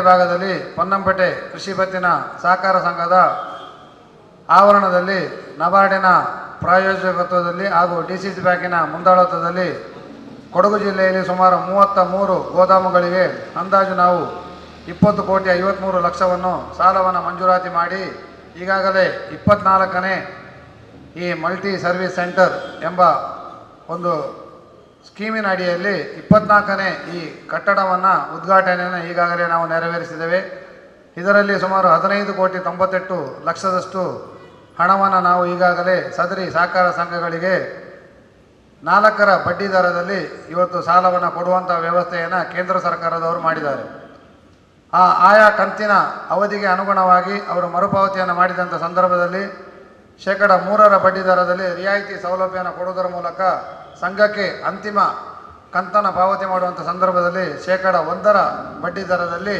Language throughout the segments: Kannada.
ಪೊನ್ನಂಪೇಟೆ ಭಾಗದಲ್ಲಿ ಪೊನ್ನಂಪೇಟೆ ಕೃಷಿ ಪತ್ತಿನ ಸಹಕಾರ ಸಂಘದ ಆವರಣದಲ್ಲಿ ನಬಾರ್ಡಿನ ಪ್ರಾಯೋಜಕತ್ವದಲ್ಲಿ ಹಾಗೂ ಡಿ ಸಿ ಸಿ ಬ್ಯಾಂಕಿನ ಮುಂದಾಳತ್ವದಲ್ಲಿ ಕೊಡಗು ಜಿಲ್ಲೆಯಲ್ಲಿ ಸುಮಾರು ಮೂವತ್ತ ಮೂರು ಗೋದಾಮುಗಳಿಗೆ ಅಂದಾಜು ನಾವು ಇಪ್ಪತ್ತು ಕೋಟಿ ಐವತ್ತ್ಮೂರು ಲಕ್ಷವನ್ನು ಸಾಲವನ್ನು ಮಂಜೂರಾತಿ ಮಾಡಿ ಈಗಾಗಲೇ ಇಪ್ಪತ್ನಾಲ್ಕನೇ ಈ ಮಲ್ಟಿ ಸರ್ವಿಸ್ ಸೆಂಟರ್ ಎಂಬ ಒಂದು ಸ್ಕೀಮಿನ ಅಡಿಯಲ್ಲಿ ಇಪ್ಪತ್ನಾಲ್ಕನೇ ಈ ಕಟ್ಟಡವನ್ನು ಉದ್ಘಾಟನೆಯನ್ನು ಈಗಾಗಲೇ ನಾವು ನೆರವೇರಿಸಿದ್ದೇವೆ. ಇದರಲ್ಲಿ ಸುಮಾರು ಹದಿನೈದು ಕೋಟಿ ತೊಂಬತ್ತೆಂಟು ಲಕ್ಷದಷ್ಟು ಹಣವನ್ನು ನಾವು ಈಗಾಗಲೇ ಸದರಿ ಸಹಕಾರ ಸಂಘಗಳಿಗೆ ನಾಲ್ಕರ ಬಡ್ಡಿ ದರದಲ್ಲಿ ಇವತ್ತು ಸಾಲವನ್ನು ಕೊಡುವಂಥ ವ್ಯವಸ್ಥೆಯನ್ನು ಕೇಂದ್ರ ಸರ್ಕಾರದವರು ಮಾಡಿದ್ದಾರೆ. ಆ ಆಯಾ ಕಂತಿನ ಅವಧಿಗೆ ಅನುಗುಣವಾಗಿ ಅವರು ಮರುಪಾವತಿಯನ್ನು ಮಾಡಿದಂಥ ಸಂದರ್ಭದಲ್ಲಿ ಶೇಕಡ ಮೂರರ ಬಡ್ಡಿ ದರದಲ್ಲಿ ರಿಯಾಯಿತಿ ಸೌಲಭ್ಯವನ್ನು ಕೊಡುವುದರ ಮೂಲಕ ಸಂಘಕ್ಕೆ ಅಂತಿಮ ಕಂತನ್ನು ಪಾವತಿ ಮಾಡುವಂಥ ಸಂದರ್ಭದಲ್ಲಿ ಶೇಕಡ ಒಂದರ ಬಡ್ಡಿ ದರದಲ್ಲಿ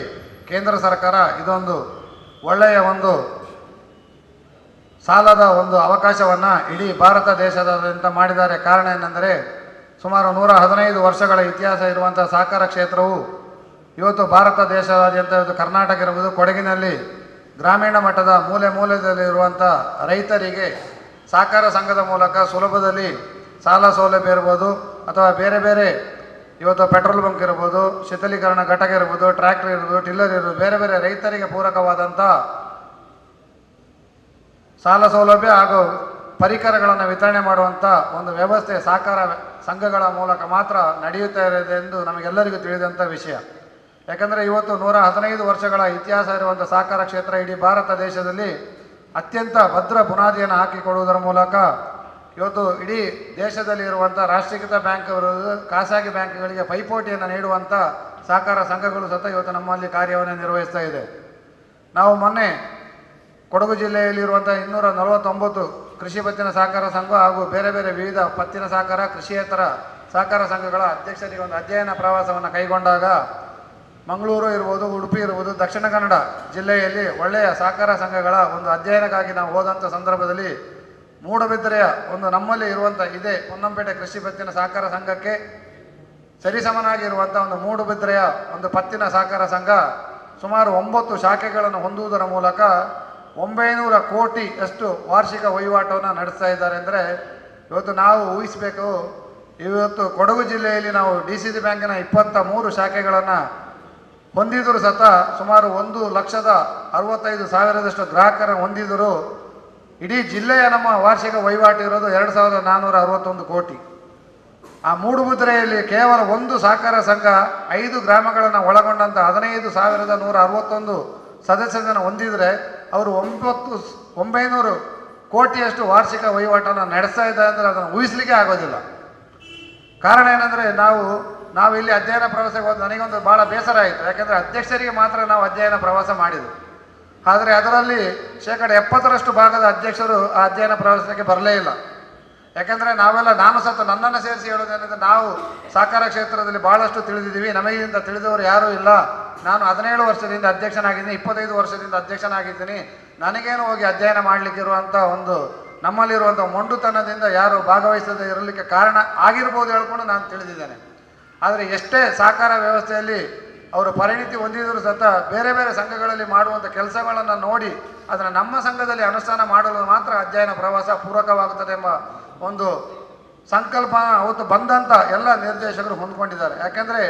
ಕೇಂದ್ರ ಸರ್ಕಾರ ಇದೊಂದು ಒಳ್ಳೆಯ ಒಂದು ಸಾಲದ ಒಂದು ಅವಕಾಶವನ್ನು ಇಡೀ ಭಾರತ ದೇಶದಾದ್ಯಂತ ಮಾಡಿದ್ದಾರೆ. ಕಾರಣ ಏನೆಂದರೆ ಸುಮಾರು ನೂರ ಹದಿನೈದು ವರ್ಷಗಳ ಇತಿಹಾಸ ಇರುವಂಥ ಸಹಕಾರ ಕ್ಷೇತ್ರವು ಇವತ್ತು ಭಾರತ ದೇಶದಾದ್ಯಂತ ಇವತ್ತು ಕರ್ನಾಟಕ ಇರುವುದು. ಕೊಡಗಿನಲ್ಲಿ ಗ್ರಾಮೀಣ ಮಟ್ಟದ ಮೂಲೆ ಮೂಲೆಯಲ್ಲಿರುವಂಥ ರೈತರಿಗೆ ಸಹಕಾರ ಸಂಘದ ಮೂಲಕ ಸುಲಭದಲ್ಲಿ ಸಾಲ ಸೌಲಭ್ಯ ಇರ್ಬೋದು, ಅಥವಾ ಬೇರೆ ಬೇರೆ ಇವತ್ತು ಪೆಟ್ರೋಲ್ ಬಂಕ್ ಇರ್ಬೋದು ಶೀತಲೀಕರಣ ಘಟಕ ಇರ್ಬೋದು, ಟ್ರ್ಯಾಕ್ಟರ್ ಇರ್ಬೋದು, ಟಿಲ್ಲರ್ ಇರ್ಬೋದು, ಬೇರೆ ಬೇರೆ ರೈತರಿಗೆ ಪೂರಕವಾದಂಥ ಸಾಲ ಸೌಲಭ್ಯ ಹಾಗೂ ಪರಿಕರಗಳನ್ನು ವಿತರಣೆ ಮಾಡುವಂಥ ಒಂದು ವ್ಯವಸ್ಥೆ ಸಹಕಾರ ಸಂಘಗಳ ಮೂಲಕ ಮಾತ್ರ ನಡೆಯುತ್ತಾ ಇರೋದು ಎಂದು ನಮಗೆಲ್ಲರಿಗೂ ತಿಳಿದಂಥ ವಿಷಯ. ಯಾಕಂದರೆ ಇವತ್ತು ನೂರ ಹದಿನೈದು ವರ್ಷಗಳ ಇತಿಹಾಸ ಇರುವಂಥ ಸಹಕಾರ ಕ್ಷೇತ್ರ ಇಡೀ ಭಾರತ ದೇಶದಲ್ಲಿ ಅತ್ಯಂತ ಭದ್ರ ಬುನಾದಿಯನ್ನು ಹಾಕಿಕೊಡುವುದರ ಮೂಲಕ ಇವತ್ತು ಇಡೀ ದೇಶದಲ್ಲಿ ಇರುವಂಥ ರಾಷ್ಟ್ರೀಕೃತ ಬ್ಯಾಂಕ್ ಅವರು ಖಾಸಗಿ ಬ್ಯಾಂಕ್ಗಳಿಗೆ ಪೈಪೋಟಿಯನ್ನು ನೀಡುವಂಥ ಸಹಕಾರ ಸಂಘಗಳು ಸತ ಇವತ್ತು ನಮ್ಮಲ್ಲಿ ಕಾರ್ಯವನ್ನು ನಿರ್ವಹಿಸ್ತಾ ಇದೆ. ನಾವು ಮೊನ್ನೆ ಕೊಡಗು ಜಿಲ್ಲೆಯಲ್ಲಿರುವಂಥ ಇನ್ನೂರ ನಲವತ್ತೊಂಬತ್ತು ಕೃಷಿ ಪತ್ತಿನ ಸಹಕಾರ ಸಂಘ ಹಾಗೂ ಬೇರೆ ಬೇರೆ ವಿವಿಧ ಪತ್ತಿನ ಸಹಕಾರ, ಕೃಷಿಯೇತರ ಸಹಕಾರ ಸಂಘಗಳ ಅಧ್ಯಕ್ಷರಿಗೆ ಒಂದು ಅಧ್ಯಯನ ಪ್ರವಾಸವನ್ನು ಕೈಗೊಂಡಾಗ ಮಂಗಳೂರು ಇರ್ಬೋದು, ಉಡುಪಿ ಇರ್ಬೋದು, ದಕ್ಷಿಣ ಕನ್ನಡ ಜಿಲ್ಲೆಯಲ್ಲಿ ಒಳ್ಳೆಯ ಸಹಕಾರ ಸಂಘಗಳ ಒಂದು ಅಧ್ಯಯನಕ್ಕಾಗಿ ನಾವು ಹೋದಂಥ ಸಂದರ್ಭದಲ್ಲಿ ಮೂಡಬಿದ್ದರೆಯ ಒಂದು ನಮ್ಮಲ್ಲಿ ಇರುವಂಥ ಇದೇ ಹೊನ್ನಂಪೇಟೆ ಕೃಷಿ ಪತ್ತಿನ ಸಹಕಾರ ಸಂಘಕ್ಕೆ ಸರಿಸಮನಾಗಿರುವಂಥ ಒಂದು ಮೂಡುಬಿದ್ರೆಯ ಒಂದು ಪತ್ತಿನ ಸಹಕಾರ ಸಂಘ ಸುಮಾರು ಒಂಬತ್ತು ಶಾಖೆಗಳನ್ನು ಹೊಂದುವುದರ ಮೂಲಕ ಒಂಬೈನೂರ ಕೋಟಿ ಅಷ್ಟು ವಾರ್ಷಿಕ ವಹಿವಾಟವನ್ನು ನಡೆಸ್ತಾ ಇದ್ದಾರೆ ಅಂದರೆ ಇವತ್ತು ನಾವು ಊಹಿಸಬೇಕು, ಇವತ್ತು ಕೊಡಗು ಜಿಲ್ಲೆಯಲ್ಲಿ ನಾವು ಡಿ ಸಿ ಸಿ ಬ್ಯಾಂಕಿನ ಇಪ್ಪತ್ತ ಮೂರು ಶಾಖೆಗಳನ್ನು ಹೊಂದಿದರೂ ಸತ ಸುಮಾರು ಒಂದು ಲಕ್ಷದ ಅರವತ್ತೈದು ಸಾವಿರದಷ್ಟು ಗ್ರಾಹಕರನ್ನು ಹೊಂದಿದರೂ ಇಡೀ ಜಿಲ್ಲೆಯ ನಮ್ಮ ವಾರ್ಷಿಕ ವಹಿವಾಟು ಇರೋದು ಎರಡು ಸಾವಿರದ ನಾನ್ನೂರ ಅರವತ್ತೊಂದು ಕೋಟಿ. ಆ ಮೂಡುಬಿದ್ರೆಯಲ್ಲಿ ಕೇವಲ ಒಂದು ಸಹಕಾರ ಸಂಘ ಐದು ಗ್ರಾಮಗಳನ್ನು ಒಳಗೊಂಡಂಥ ಹದಿನೈದು ಸಾವಿರದ ನೂರ ಅರವತ್ತೊಂದು ಸದಸ್ಯರನ್ನು ಹೊಂದಿದರೆ ಅವರು ಒಂಬತ್ತು ಒಂಬೈನೂರು ಕೋಟಿಯಷ್ಟು ವಾರ್ಷಿಕ ವಹಿವಾಟನ್ನು ನಡೆಸ್ತಾ ಇದ್ದಾರೆ ಅಂದರೆ ಅದನ್ನು ಊಹಿಸಲಿಕ್ಕೆ ಆಗೋದಿಲ್ಲ. ಕಾರಣ ಏನಂದರೆ ನಾವು ನಾವು ಇಲ್ಲಿ ಅಧ್ಯಯನ ಪ್ರವಾಸಕ್ಕೆ ಹೋದ ನನಗೊಂದು ಭಾಳ ಬೇಸರ ಆಯಿತು. ಯಾಕೆಂದರೆ ಅಧ್ಯಕ್ಷರಿಗೆ ಮಾತ್ರ ನಾವು ಅಧ್ಯಯನ ಪ್ರವಾಸ ಮಾಡಿದ್ದು. ಆದರೆ ಅದರಲ್ಲಿ ಶೇಕಡ ಎಪ್ಪತ್ತರಷ್ಟು ಭಾಗದ ಅಧ್ಯಕ್ಷರು ಆ ಅಧ್ಯಯನ ಪ್ರವಾಸಕ್ಕೆ ಬರಲೇ ಇಲ್ಲ. ಯಾಕೆಂದರೆ ನಾವೆಲ್ಲ ನಾನು ಸತ್ತು ನನ್ನನ್ನು ಸೇರಿಸಿ ಹೇಳೋದೇನೆಂದರೆ ನಾವು ಸಹಕಾರ ಕ್ಷೇತ್ರದಲ್ಲಿ ಭಾಳಷ್ಟು ತಿಳಿದಿದ್ದೀವಿ. ನಮಗಿಂತ ತಿಳಿದವರು ಯಾರೂ ಇಲ್ಲ. ನಾನು ಹದಿನೇಳು ವರ್ಷದಿಂದ ಅಧ್ಯಕ್ಷನಾಗಿದ್ದೀನಿ, ಇಪ್ಪತ್ತೈದು ವರ್ಷದಿಂದ ಅಧ್ಯಕ್ಷನಾಗಿದ್ದೀನಿ. ನನಗೇನು ಹೋಗಿ ಅಧ್ಯಯನ ಮಾಡಲಿಕ್ಕಿರುವಂಥ ಒಂದು ನಮ್ಮಲ್ಲಿರುವಂಥ ಮೊಂಡುತನದಿಂದ ಯಾರು ಭಾಗವಹಿಸದೇ ಇರಲಿಕ್ಕೆ ಕಾರಣ ಆಗಿರ್ಬೋದು ಹೇಳ್ಕೊಂಡು ನಾನು ತಿಳಿದಿದ್ದೇನೆ. ಆದರೆ ಎಷ್ಟೇ ಸಹಕಾರ ವ್ಯವಸ್ಥೆಯಲ್ಲಿ ಅವರು ಪರಿಣಿತಿ ಹೊಂದಿದರೂ ಸತ ಬೇರೆ ಬೇರೆ ಸಂಘಗಳಲ್ಲಿ ಮಾಡುವಂಥ ಕೆಲಸಗಳನ್ನು ನೋಡಿ ಅದನ್ನು ನಮ್ಮ ಸಂಘದಲ್ಲಿ ಅನುಷ್ಠಾನ ಮಾಡಲು ಮಾತ್ರ ಅಧ್ಯಯನ ಪ್ರವಾಸ ಪೂರಕವಾಗುತ್ತದೆ ಎಂಬ ಒಂದು ಸಂಕಲ್ಪ ಅವತ್ತು ಬಂದಂಥ ಎಲ್ಲ ನಿರ್ದೇಶಕರು ಹೊಂದ್ಕೊಂಡಿದ್ದಾರೆ. ಯಾಕೆಂದರೆ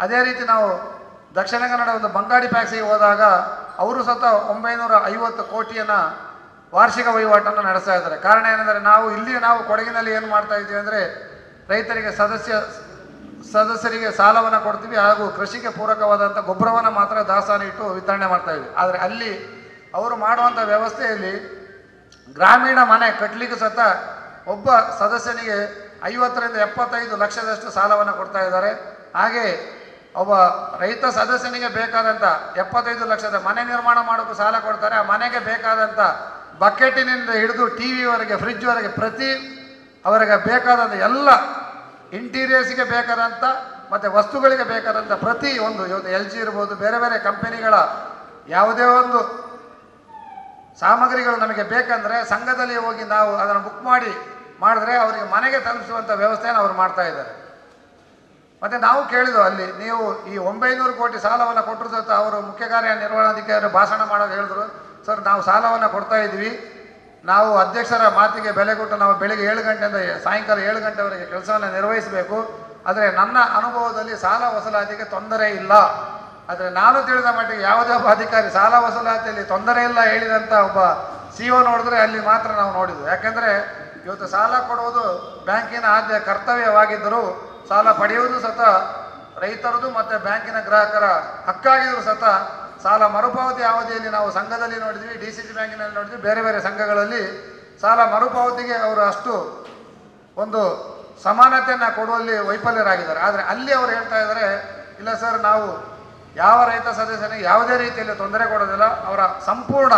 ಅದೇ ರೀತಿ ನಾವು ದಕ್ಷಿಣ ಕನ್ನಡ ಒಂದು ಬಂಗಾಡಿ ಪ್ಯಾಕ್ಸಿಗೆ ಹೋದಾಗ ಅವರು ಸತ ಒಂಬೈನೂರ ಐವತ್ತು ಕೋಟಿಯನ್ನು ವಾರ್ಷಿಕ ವಹಿವಾಟನ್ನು ನಡೆಸ್ತಾ ಇದ್ದಾರೆ. ಕಾರಣ ಏನೆಂದರೆ ನಾವು ಇಲ್ಲಿ ನಾವು ಕೊಡಗಿನಲ್ಲಿ ಏನು ಮಾಡ್ತಾ ಇದ್ದೀವಿ ಅಂದರೆ ರೈತರಿಗೆ ಸದಸ್ಯ ಸದಸ್ಯರಿಗೆ ಸಾಲವನ್ನು ಕೊಡ್ತೀವಿ ಹಾಗೂ ಕೃಷಿಗೆ ಪೂರಕವಾದಂಥ ಗೊಬ್ಬರವನ್ನು ಮಾತ್ರ ದಾಸ್ತಾನು ಇಟ್ಟು ವಿತರಣೆ ಮಾಡ್ತಾ ಇದ್ವಿ. ಆದರೆ ಅಲ್ಲಿ ಅವರು ಮಾಡುವಂಥ ವ್ಯವಸ್ಥೆಯಲ್ಲಿ ಗ್ರಾಮೀಣ ಮನೆ ಕಟ್ಟಲಿಕ್ಕೂ ಸತ ಒಬ್ಬ ಸದಸ್ಯನಿಗೆ ಐವತ್ತರಿಂದ ಎಪ್ಪತ್ತೈದು ಲಕ್ಷದಷ್ಟು ಸಾಲವನ್ನು ಕೊಡ್ತಾ ಇದ್ದಾರೆ. ಹಾಗೆ ಒಬ್ಬ ರೈತ ಸದಸ್ಯನಿಗೆ ಬೇಕಾದಂಥ ಎಪ್ಪತ್ತೈದು ಲಕ್ಷದ ಮನೆ ನಿರ್ಮಾಣ ಮಾಡೋಕ್ಕೂ ಸಾಲ ಕೊಡ್ತಾರೆ. ಆ ಮನೆಗೆ ಬೇಕಾದಂಥ ಬಕೆಟಿನಿಂದ ಹಿಡಿದು ಟಿ ವಿವರೆಗೆ ಫ್ರಿಜ್ವರೆಗೆ ಪ್ರತಿ ಅವರಿಗೆ ಬೇಕಾದಂಥ ಎಲ್ಲ ಇಂಟೀರಿಯರ್ಸ್ಗೆ ಬೇಕಾದಂಥ ಮತ್ತು ವಸ್ತುಗಳಿಗೆ ಬೇಕಾದಂಥ ಪ್ರತಿ ಒಂದು ಇವತ್ತು ಎಲ್ ಜಿ ಇರ್ಬೋದು, ಬೇರೆ ಬೇರೆ ಕಂಪನಿಗಳ ಯಾವುದೇ ಒಂದು ಸಾಮಗ್ರಿಗಳು ನಮಗೆ ಬೇಕಂದರೆ ಸಂಘದಲ್ಲಿ ಹೋಗಿ ನಾವು ಅದನ್ನು ಬುಕ್ ಮಾಡಿ ಮಾಡಿದ್ರೆ ಅವರಿಗೆ ಮನೆಗೆ ತಲುಪಿಸುವಂಥ ವ್ಯವಸ್ಥೆಯನ್ನು ಅವರು ಮಾಡ್ತಾ ಇದ್ದಾರೆ. ಮತ್ತು ನಾವು ಕೇಳಿದ್ವು ಅಲ್ಲಿ ನೀವು ಈ ಒಂಬೈನೂರು ಕೋಟಿ ಸಾಲವನ್ನು ಕೊಟ್ಟರು ಸತ ಅವರು ಮುಖ್ಯ ಕಾರ್ಯನಿರ್ವಹಣಾಧಿಕಾರಿ ಭಾಷಣ ಮಾಡೋದು ಹೇಳಿದ್ರು, ಸರ್, ನಾವು ಸಾಲವನ್ನು ಕೊಡ್ತಾ ಇದ್ವಿ ನಾವು ಅಧ್ಯಕ್ಷರ ಮಾತಿಗೆ ಬೆಲೆ ಕೊಟ್ಟು ನಾವು ಬೆಳಿಗ್ಗೆ ಏಳು ಗಂಟೆಯಿಂದ ಸಾಯಂಕಾಲ ಏಳು ಗಂಟೆವರೆಗೆ ಕೆಲಸವನ್ನು ನಿರ್ವಹಿಸಬೇಕು. ಆದರೆ ನನ್ನ ಅನುಭವದಲ್ಲಿ ಸಾಲ ವಸೂಲಾತಿಗೆ ತೊಂದರೆ ಇಲ್ಲ. ಆದರೆ ನಾನು ತಿಳಿದ ಮಟ್ಟಿಗೆ ಯಾವುದೇ ಒಬ್ಬ ಅಧಿಕಾರಿ ಸಾಲ ವಸೂಲಾತಿಯಲ್ಲಿ ತೊಂದರೆ ಇಲ್ಲ ಹೇಳಿದಂಥ ಒಬ್ಬ ಸಿ ಒ ನೋಡಿದ್ರೆ ಅಲ್ಲಿ ಮಾತ್ರ ನಾವು ನೋಡಿದ್ವು. ಯಾಕೆಂದರೆ ಇವತ್ತು ಸಾಲ ಕೊಡುವುದು ಬ್ಯಾಂಕಿನ ಆದ್ಯ ಕರ್ತವ್ಯವಾಗಿದ್ದರೂ ಸಾಲ ಪಡೆಯುವುದು ಸತ ರೈತರದು ಮತ್ತು ಬ್ಯಾಂಕಿನ ಗ್ರಾಹಕರ ಹಕ್ಕಾಗಿದ್ದರೂ ಸತ ಸಾಲ ಮರುಪಾವತಿ ಅವಧಿಯಲ್ಲಿ ನಾವು ಸಂಘದಲ್ಲಿ ನೋಡಿದ್ವಿ, ಡಿ ಸಿ ಸಿ ಬ್ಯಾಂಕಿನಲ್ಲಿ ನೋಡಿದ್ವಿ, ಬೇರೆ ಬೇರೆ ಸಂಘಗಳಲ್ಲಿ ಸಾಲ ಮರುಪಾವತಿಗೆ ಅವರು ಅಷ್ಟು ಒಂದು ಸಮಾನತೆಯನ್ನು ಕೊಡುವಲ್ಲಿ ವೈಫಲ್ಯರಾಗಿದ್ದಾರೆ. ಆದರೆ ಅಲ್ಲಿ ಅವರು ಹೇಳ್ತಾ ಇದ್ದಾರೆ, ಇಲ್ಲ ಸರ್, ನಾವು ಯಾವ ರೈತ ಸದಸ್ಯನಿಗೆ ಯಾವುದೇ ರೀತಿಯಲ್ಲಿ ತೊಂದರೆ ಕೊಡೋದಿಲ್ಲ, ಅವರ ಸಂಪೂರ್ಣ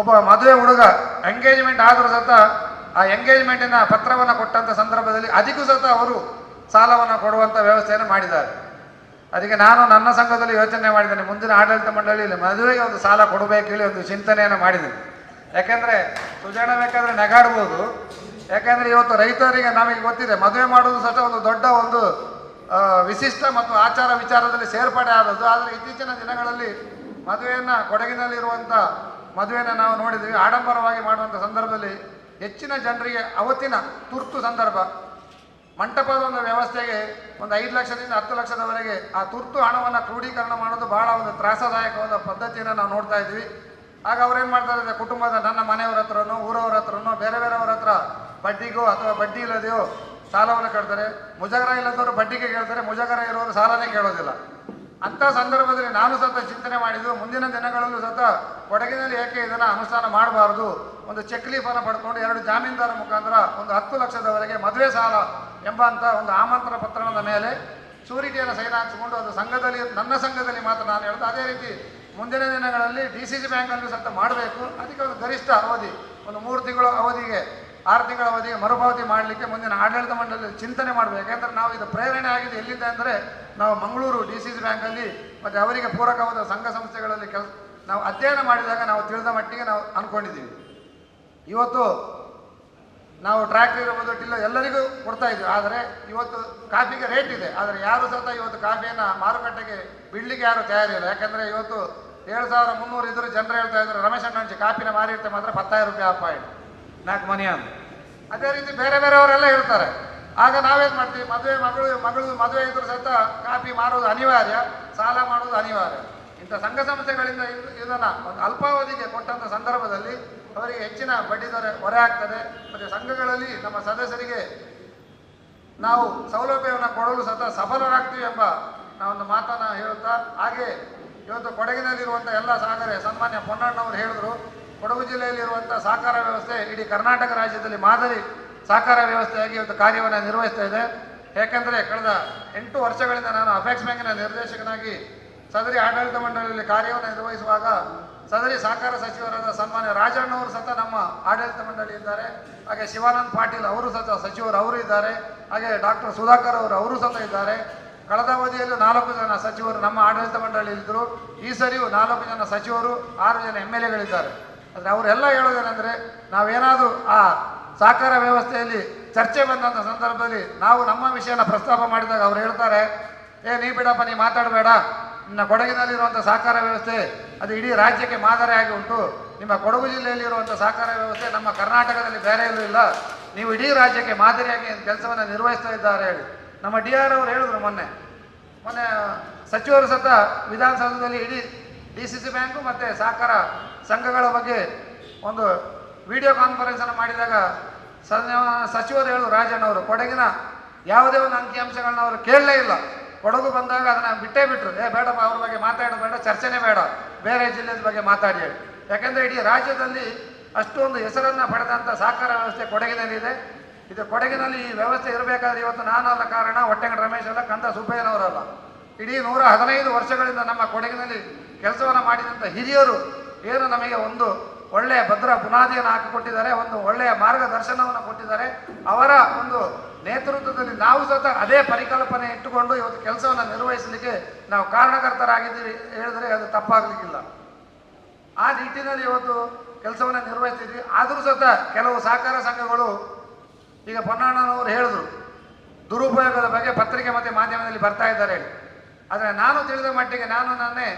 ಒಬ್ಬ ಮದುವೆ ಹುಡುಗ ಎಂಗೇಜ್ಮೆಂಟ್ ಆದರೂ ಸತ ಆ ಎಂಗೇಜ್ಮೆಂಟಿನ ಪತ್ರವನ್ನು ಕೊಟ್ಟಂಥ ಸಂದರ್ಭದಲ್ಲಿ ಅದಕ್ಕೂ ಸತ ಅವರು ಸಾಲವನ್ನು ಕೊಡುವಂಥ ವ್ಯವಸ್ಥೆಯನ್ನು ಮಾಡಿದ್ದಾರೆ. ಅದಕ್ಕೆ ನಾನು ನನ್ನ ಸಂಘದಲ್ಲಿ ಯೋಚನೆ ಮಾಡಿದ್ದೇನೆ, ಮುಂದಿನ ಆಡಳಿತ ಮಂಡಳಿಯಲ್ಲಿ ಮದುವೆಗೆ ಒಂದು ಸಾಲ ಕೊಡಬೇಕು ಹೇಳಿ ಒಂದು ಚಿಂತನೆಯನ್ನು ಮಾಡಿದ್ದೇನೆ. ಯಾಕೆಂದರೆ ಸುಜಾಣ ಬೇಕಾದರೆ ನೆಗಾಡ್ಬೋದು. ಯಾಕೆಂದರೆ ಇವತ್ತು ರೈತರಿಗೆ ನಮಗೆ ಗೊತ್ತಿದೆ, ಮದುವೆ ಮಾಡೋದು ಸಹ ಒಂದು ದೊಡ್ಡ ಒಂದು ವಿಶಿಷ್ಟ ಮತ್ತು ಆಚಾರ ವಿಚಾರದಲ್ಲಿ ಸೇರ್ಪಡೆ ಆದದ್ದು. ಆದರೆ ಇತ್ತೀಚಿನ ದಿನಗಳಲ್ಲಿ ಮದುವೆಯನ್ನು ಕೊಡಗಿನಲ್ಲಿರುವಂಥ ಮದುವೆಯನ್ನು ನಾವು ನೋಡಿದ್ವಿ ಆಡಂಬರವಾಗಿ ಮಾಡುವಂಥ ಸಂದರ್ಭದಲ್ಲಿ ಹೆಚ್ಚಿನ ಜನರಿಗೆ ಅವತ್ತಿನ ತುರ್ತು ಸಂದರ್ಭ ಮಂಟಪದ ಒಂದು ವ್ಯವಸ್ಥೆಗೆ ಒಂದು ಐದು ಲಕ್ಷದಿಂದ ಹತ್ತು ಲಕ್ಷದವರೆಗೆ ಆ ತುರ್ತು ಹಣವನ್ನು ಕ್ರೋಢೀಕರಣ ಮಾಡೋದು ಬಹಳ ಒಂದು ತ್ರಾಸದಾಯಕವಾದ ಪದ್ಧತಿಯನ್ನು ನಾವು ನೋಡ್ತಾ ಇದ್ವಿ ಆಗ ಅವ್ರೇನು ಮಾಡ್ತಾರೆ ಇದ್ದಾರೆ ಕುಟುಂಬದ ನನ್ನ ಮನೆಯವ್ರ ಹತ್ರನೋ, ಊರವ್ರ ಹತ್ರನೋ, ಬೇರೆ ಬೇರೆಯವ್ರ ಹತ್ರ ಬಡ್ಡಿಗೋ ಅಥವಾ ಬಡ್ಡಿ ಇಲ್ಲದೆಯೋ ಸಾಲವನ್ನು ಕೇಳ್ತಾರೆ. ಮುಜಗರ ಇಲ್ಲದವರು ಬಡ್ಡಿಗೆ ಕೇಳ್ತಾರೆ, ಮುಜಗರ ಇರೋರು ಸಾಲನೇ ಕೇಳೋದಿಲ್ಲ. ಅಂಥ ಸಂದರ್ಭದಲ್ಲಿ ನಾನು ಸತ ಚಿಂತನೆ ಮಾಡಿದ್ದು, ಮುಂದಿನ ದಿನಗಳಲ್ಲೂ ಸತ ಕೊಡಗಿನಲ್ಲಿ ಏಕೆ ಇದನ್ನು ಅನುಷ್ಠಾನ ಮಾಡಬಾರ್ದು? ಒಂದು ಚೆಕ್ ಲೀಫನ್ನು ಪಡ್ಕೊಂಡು ಎರಡು ಜಾಮೀನ್ದಾರ ಮುಖಾಂತರ ಒಂದು ಹತ್ತು ಲಕ್ಷದವರೆಗೆ ಮದುವೆ ಸಾಲ ಎಂಬಂಥ ಒಂದು ಆಮಂತ್ರಣ ಪತ್ರದ ಮೇಲೆ ಶೂರಿಟಿಯನ್ನು ಸೈನ್ ಹಾಕಿಸಿಕೊಂಡು ಅದು ಸಂಘದಲ್ಲಿ, ನನ್ನ ಸಂಘದಲ್ಲಿ ಮಾತ್ರ ನಾನು ಹೇಳ್ದು ಅದೇ ರೀತಿ ಮುಂದಿನ ದಿನಗಳಲ್ಲಿ ಡಿ ಸಿ ಸಿ ಬ್ಯಾಂಕಲ್ಲಿ ಸ್ವಲ್ಪ ಮಾಡಬೇಕು. ಅದಕ್ಕೆ ಒಂದು ಗರಿಷ್ಠ ಅವಧಿ, ಒಂದು ಮೂರು ತಿಂಗಳ ಅವಧಿಗೆ, ಆರು ತಿಂಗಳ ಅವಧಿಗೆ ಮರುಪಾವತಿ ಮಾಡಲಿಕ್ಕೆ ಮುಂದಿನ ಆಡಳಿತ ಮಂಡಳಿ ಚಿಂತನೆ ಮಾಡಬೇಕು. ಯಾಕಂದರೆ ನಾವು ಇದು ಪ್ರೇರಣೆ ಆಗಿದೆ ಎಲ್ಲಿಂದ ಅಂದರೆ ನಾವು ಮಂಗಳೂರು ಡಿ ಸಿ ಸಿ ಬ್ಯಾಂಕಲ್ಲಿ ಮತ್ತು ಅವರಿಗೆ ಪೂರಕವಾದ ಸಂಘ ಸಂಸ್ಥೆಗಳಲ್ಲಿ ಕೆಲಸ, ನಾವು ಅಧ್ಯಯನ ಮಾಡಿದಾಗ ನಾವು ತಿಳಿದ ಮಟ್ಟಿಗೆ ನಾವು ಅಂದ್ಕೊಂಡಿದ್ದೀವಿ. ಇವತ್ತು ನಾವು ಟ್ರ್ಯಾಕ್ಟರ್ ಇರ್ಬೋದು ಟಿಲ್ಲ ಎಲ್ಲರಿಗೂ ಕೊಡ್ತಾ ಇದ್ವಿ. ಆದರೆ ಇವತ್ತು ಕಾಫಿಗೆ ರೇಟ್ ಇದೆ. ಆದರೆ ಯಾರು ಸಹ ಇವತ್ತು ಕಾಫಿಯನ್ನು ಮಾರುಕಟ್ಟೆಗೆ ಬಿಡ್ಲಿಕ್ಕೆ ಯಾರು ತಯಾರಿಲ್ಲ ಯಾಕಂದರೆ ಇವತ್ತು ಏಳು ಸಾವಿರ ಮುನ್ನೂರು ಇದ್ರು ಜನರು ಹೇಳ್ತಾ ಇದ್ರು, ರಮೇಶ್ ಅಣ್ಣಂಚಿ ಕಾಫಿನ ಮಾರಿರ್ತೆ ಮಾತ್ರ ಪತ್ತಾಯಿರ ರೂಪಾಯಿ ಆ ಪಾಯಿಂಟ್ ನಾಲ್ಕು ಮನಿ ಅಂತ ಅದೇ ರೀತಿ ಬೇರೆ ಬೇರೆಯವರೆಲ್ಲ ಇರ್ತಾರೆ ಆಗ ನಾವೇನು ಮಾಡ್ತೀವಿ? ಮದುವೆ ಮಗಳು ಮಗಳು ಮದುವೆ ಇದ್ರೂ ಸಹಿತ ಕಾಫಿ ಮಾರೋದು ಅನಿವಾರ್ಯ, ಸಾಲ ಮಾಡೋದು ಅನಿವಾರ್ಯ. ಇಂಥ ಸಂಘ ಸಂಸ್ಥೆಗಳಿಂದ ಇದನ್ನ ಒಂದು ಅಲ್ಪಾವಧಿಗೆ ಕೊಟ್ಟಂಥ ಸಂದರ್ಭದಲ್ಲಿ ಅವರಿಗೆ ಹೆಚ್ಚಿನ ಬಡ್ಡಿ ದರ ಹೊರೆ ಆಗ್ತದೆ. ಮತ್ತು ಸಂಘಗಳಲ್ಲಿ ನಮ್ಮ ಸದಸ್ಯರಿಗೆ ನಾವು ಸೌಲಭ್ಯವನ್ನು ಕೊಡಲು ಸತ ಸಫಲರಾಗ್ತೀವಿ ಎಂಬ ನಾವೊಂದು ಮಾತನ್ನು ಹೇಳುತ್ತಾ, ಹಾಗೆ ಇವತ್ತು ಕೊಡಗಿನಲ್ಲಿರುವಂಥ ಎಲ್ಲ ಸಾಗರೆ ಸನ್ಮಾನ್ಯ ಪೊನ್ನಣ್ಣವರು ಹೇಳಿದರು, ಕೊಡಗು ಜಿಲ್ಲೆಯಲ್ಲಿರುವಂಥ ಸಹಕಾರ ವ್ಯವಸ್ಥೆ ಇಡೀ ಕರ್ನಾಟಕ ರಾಜ್ಯದಲ್ಲಿ ಮಾದರಿ ಸಹಕಾರ ವ್ಯವಸ್ಥೆಯಾಗಿ ಇವತ್ತು ಕಾರ್ಯವನ್ನು ನಿರ್ವಹಿಸ್ತಾ ಇದೆ. ಏಕೆಂದರೆ ಕಳೆದ ಎಂಟು ವರ್ಷಗಳಿಂದ ನಾನು ಅಪೆಕ್ಸ್ ಬ್ಯಾಂಕಿನ ನಿರ್ದೇಶಕನಾಗಿ ಸದರಿ ಆಡಳಿತ ಮಂಡಳಿಯಲ್ಲಿ ಕಾರ್ಯವನ್ನು ನಿರ್ವಹಿಸುವಾಗ ಸದರಿ ಸಹಕಾರ ಸಚಿವರಾದ ಸನ್ಮಾನ್ಯ ರಾಜಣ್ಣವರು ಸತ ನಮ್ಮ ಆಡಳಿತ ಮಂಡಳಿ ಇದ್ದಾರೆ. ಹಾಗೆ ಶಿವಾನಂದ್ ಪಾಟೀಲ್ ಅವರು ಸತ ಸಚಿವರು ಅವರು ಇದ್ದಾರೆ. ಹಾಗೆ ಡಾಕ್ಟರ್ ಸುಧಾಕರ್ ಅವರು ಅವರು ಸತ ಇದ್ದಾರೆ. ಕಳೆದ ಅವಧಿಯಲ್ಲಿ ನಾಲ್ಕು ಜನ ಸಚಿವರು ನಮ್ಮ ಆಡಳಿತ ಮಂಡಳಿಯಲ್ಲಿದ್ದರು ಈ ಸರಿಯೂ ನಾಲ್ಕು ಜನ ಸಚಿವರು, ಆರು ಜನ ಎಂ ಎಲ್ ಎಗಳಿದ್ದಾರೆ ಆದರೆ ಅವರೆಲ್ಲ ಹೇಳೋದೇನೆಂದರೆ, ನಾವೇನಾದರೂ ಆ ಸಹಕಾರ ವ್ಯವಸ್ಥೆಯಲ್ಲಿ ಚರ್ಚೆ ಬಂದಂಥ ಸಂದರ್ಭದಲ್ಲಿ ನಾವು ನಮ್ಮ ವಿಷಯನ ಪ್ರಸ್ತಾಪ ಮಾಡಿದಾಗ ಅವ್ರು ಹೇಳ್ತಾರೆ, ಏ, ನೀ ಬಿಡಪ್ಪ, ನೀ ಮಾತಾಡಬೇಡ. ಕೊಡಗಿನಲ್ಲಿರುವಂಥ ಸಹಕಾರ ವ್ಯವಸ್ಥೆ, ಅದು ಇಡೀ ರಾಜ್ಯಕ್ಕೆ ಮಾದರಿಯಾಗಿ ಉಂಟು. ನಿಮ್ಮ ಕೊಡಗು ಜಿಲ್ಲೆಯಲ್ಲಿರುವಂಥ ಸಹಕಾರ ವ್ಯವಸ್ಥೆ ನಮ್ಮ ಕರ್ನಾಟಕದಲ್ಲಿ ಬೇರೆ ಎಲ್ಲೂ ಇಲ್ಲ. ನೀವು ಇಡೀ ರಾಜ್ಯಕ್ಕೆ ಮಾದರಿಯಾಗಿ ಕೆಲಸವನ್ನು ನಿರ್ವಹಿಸ್ತಾ ಇದ್ದಾರೆ ಹೇಳಿ. ನಮ್ಮ ಡಿ ಆರ್ ಅವರು ಹೇಳಿದ್ರು ಮೊನ್ನೆ. ಮೊನ್ನೆ ಸಚಿವರು ಸತ ವಿಧಾನಸೌಧದಲ್ಲಿ ಇಡೀ ಡಿ ಸಿ ಸಿ ಬ್ಯಾಂಕು ಮತ್ತು ಸಹಕಾರ ಸಂಘಗಳ ಬಗ್ಗೆ ಒಂದು ವಿಡಿಯೋ ಕಾನ್ಫರೆನ್ಸನ್ನು ಮಾಡಿದಾಗ ಸಚಿವರು ಹೇಳು ರಾಜಣ್ಣವರು ಕೊಡಗಿನ ಯಾವುದೇ ಒಂದು ಅಂಕಿಅಂಶಗಳನ್ನ ಅವರು ಕೇಳಲೇ ಇಲ್ಲ. ಕೊಡಗು ಬಂದಾಗ ಅದನ್ನು ಬಿಟ್ಟೇ ಬಿಟ್ರು. ಏ, ಬೇಡಪ್ಪ, ಅವ್ರ ಬಗ್ಗೆ ಮಾತಾಡೋದು ಬೇಡ, ಚರ್ಚೆನೇ ಬೇಡ. ಬೇರೆ ಜಿಲ್ಲೆದ ಬಗ್ಗೆ ಮಾತಾಡಿ ಹೇಳಿ. ಯಾಕೆಂದರೆ ಇಡೀ ರಾಜ್ಯದಲ್ಲಿ ಅಷ್ಟೊಂದು ಹೆಸರನ್ನು ಪಡೆದಂಥ ಸಹಕಾರ ವ್ಯವಸ್ಥೆ ಕೊಡಗಿನಲ್ಲಿದೆ ಇದು. ಕೊಡಗಿನಲ್ಲಿ ಈ ವ್ಯವಸ್ಥೆ ಇರಬೇಕಾದ್ರೆ ಇವತ್ತು ನಾನಲ್ಲ ಕಾರಣ ಹೊಟ್ಟೆಗಡ ರಮೇಶ್ ಅಲ್ಲ, ಕಂದ ಸುಬ್ಬಯ್ಯನವರಲ್ಲ ಇಡೀ ನೂರ ಹದಿನೈದು ವರ್ಷಗಳಿಂದ ನಮ್ಮ ಕೊಡಗಿನಲ್ಲಿ ಕೆಲಸವನ್ನು ಮಾಡಿದಂಥ ಹಿರಿಯರು, ಏನು ನಮಗೆ ಒಂದು ಒಳ್ಳೆಯ ಭದ್ರ ಬುನಾದಿಯನ್ನು ಹಾಕಿಕೊಟ್ಟಿದ್ದಾರೆ, ಒಂದು ಒಳ್ಳೆಯ ಮಾರ್ಗದರ್ಶನವನ್ನು ಕೊಟ್ಟಿದ್ದಾರೆ. ಅವರ ಒಂದು ನೇತೃತ್ವದಲ್ಲಿ ನಾವು ಸಹ ಅದೇ ಪರಿಕಲ್ಪನೆ ಇಟ್ಟುಕೊಂಡು ಇವತ್ತು ಕೆಲಸವನ್ನು ನಿರ್ವಹಿಸಲಿಕ್ಕೆ ನಾವು ಕಾರಣಕರ್ತರಾಗಿದ್ದೀವಿ. ಹೇಳಿದ್ರೆ ಅದು ತಪ್ಪಾಗಲಿಕ್ಕಿಲ್ಲ. ಆ ನಿಟ್ಟಿನಲ್ಲಿ ಇವತ್ತು ಕೆಲಸವನ್ನು ನಿರ್ವಹಿಸ್ತಿದ್ವಿ. ಆದರೂ ಸತ ಕೆಲವು ಸಹಕಾರ ಸಂಘಗಳು, ಈಗ ಪೊನ್ನಣ್ಣನವರು ಹೇಳಿದ್ರು, ದುರುಪಯೋಗದ ಬಗ್ಗೆ ಪತ್ರಿಕೆ ಮತ್ತು ಮಾಧ್ಯಮದಲ್ಲಿ ಬರ್ತಾ ಇದ್ದಾರೆ ಆದರೆ ನಾನು ತಿಳಿದ ಮಟ್ಟಿಗೆ ನಾನು ನನ್ನೇ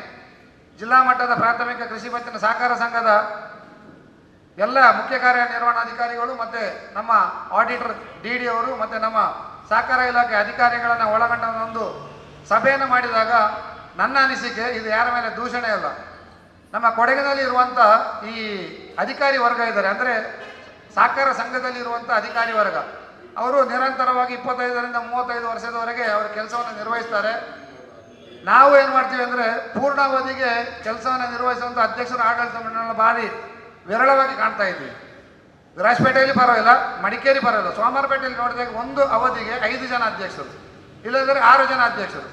ಜಿಲ್ಲಾ ಮಟ್ಟದ ಪ್ರಾಥಮಿಕ ಕೃಷಿ ಪತ್ತಿನ ಸಹಕಾರ ಸಂಘದ ಎಲ್ಲ ಮುಖ್ಯ ಕಾರ್ಯನಿರ್ವಹಣಾಧಿಕಾರಿಗಳು ಮತ್ತು ನಮ್ಮ ಆಡಿಟರ್ ಡಿ ಡಿ ಅವರು ಮತ್ತು ನಮ್ಮ ಸಹಕಾರ ಇಲಾಖೆ ಅಧಿಕಾರಿಗಳನ್ನು ಒಳಗೊಂಡ ಒಂದು ಸಭೆಯನ್ನು ಮಾಡಿದಾಗ ನನ್ನ ಅನಿಸಿಕೆ ಇದು ಯಾರ ಮೇಲೆ ದೂಷಣೆ ಅಲ್ಲ. ನಮ್ಮ ಕೊಡಗಿನಲ್ಲಿ ಇರುವಂಥ ಈ ಅಧಿಕಾರಿ ವರ್ಗ ಇದ್ದಾರೆ. ಅಂದರೆ ಸಹಕಾರ ಸಂಘದಲ್ಲಿ ಇರುವಂಥ ಅಧಿಕಾರಿ ವರ್ಗ. ಅವರು ನಿರಂತರವಾಗಿ ಇಪ್ಪತ್ತೈದರಿಂದ ಮೂವತ್ತೈದು ವರ್ಷದವರೆಗೆ ಅವರ ಕೆಲಸವನ್ನು ನಿರ್ವಹಿಸ್ತಾರೆ. ನಾವು ಏನು ಮಾಡ್ತೀವಿ ಅಂದರೆ ಪೂರ್ಣಾವಧಿಗೆ ಕೆಲಸವನ್ನು ನಿರ್ವಹಿಸುವಂಥ ಅಧ್ಯಕ್ಷರ ಆಡಳಿತ ಮಂಡಳ ಭಾರಿ ವಿರಳವಾಗಿ ಕಾಣ್ತಾ ಇದ್ವಿ. ವಿರಾಜಪೇಟೆಯಲ್ಲಿ ಪರವಾಗಿಲ್ಲ, ಮಡಿಕೇರಿ ಪರವಾಗಿಲ್ಲ. ಸೋಮವಾರಪೇಟೆಯಲ್ಲಿ ನೋಡಿದಾಗ ಒಂದು ಅವಧಿಗೆ ಐದು ಜನ ಅಧ್ಯಕ್ಷರು ಇಲ್ಲದ್ರೆ ಆರು ಜನ ಅಧ್ಯಕ್ಷರು.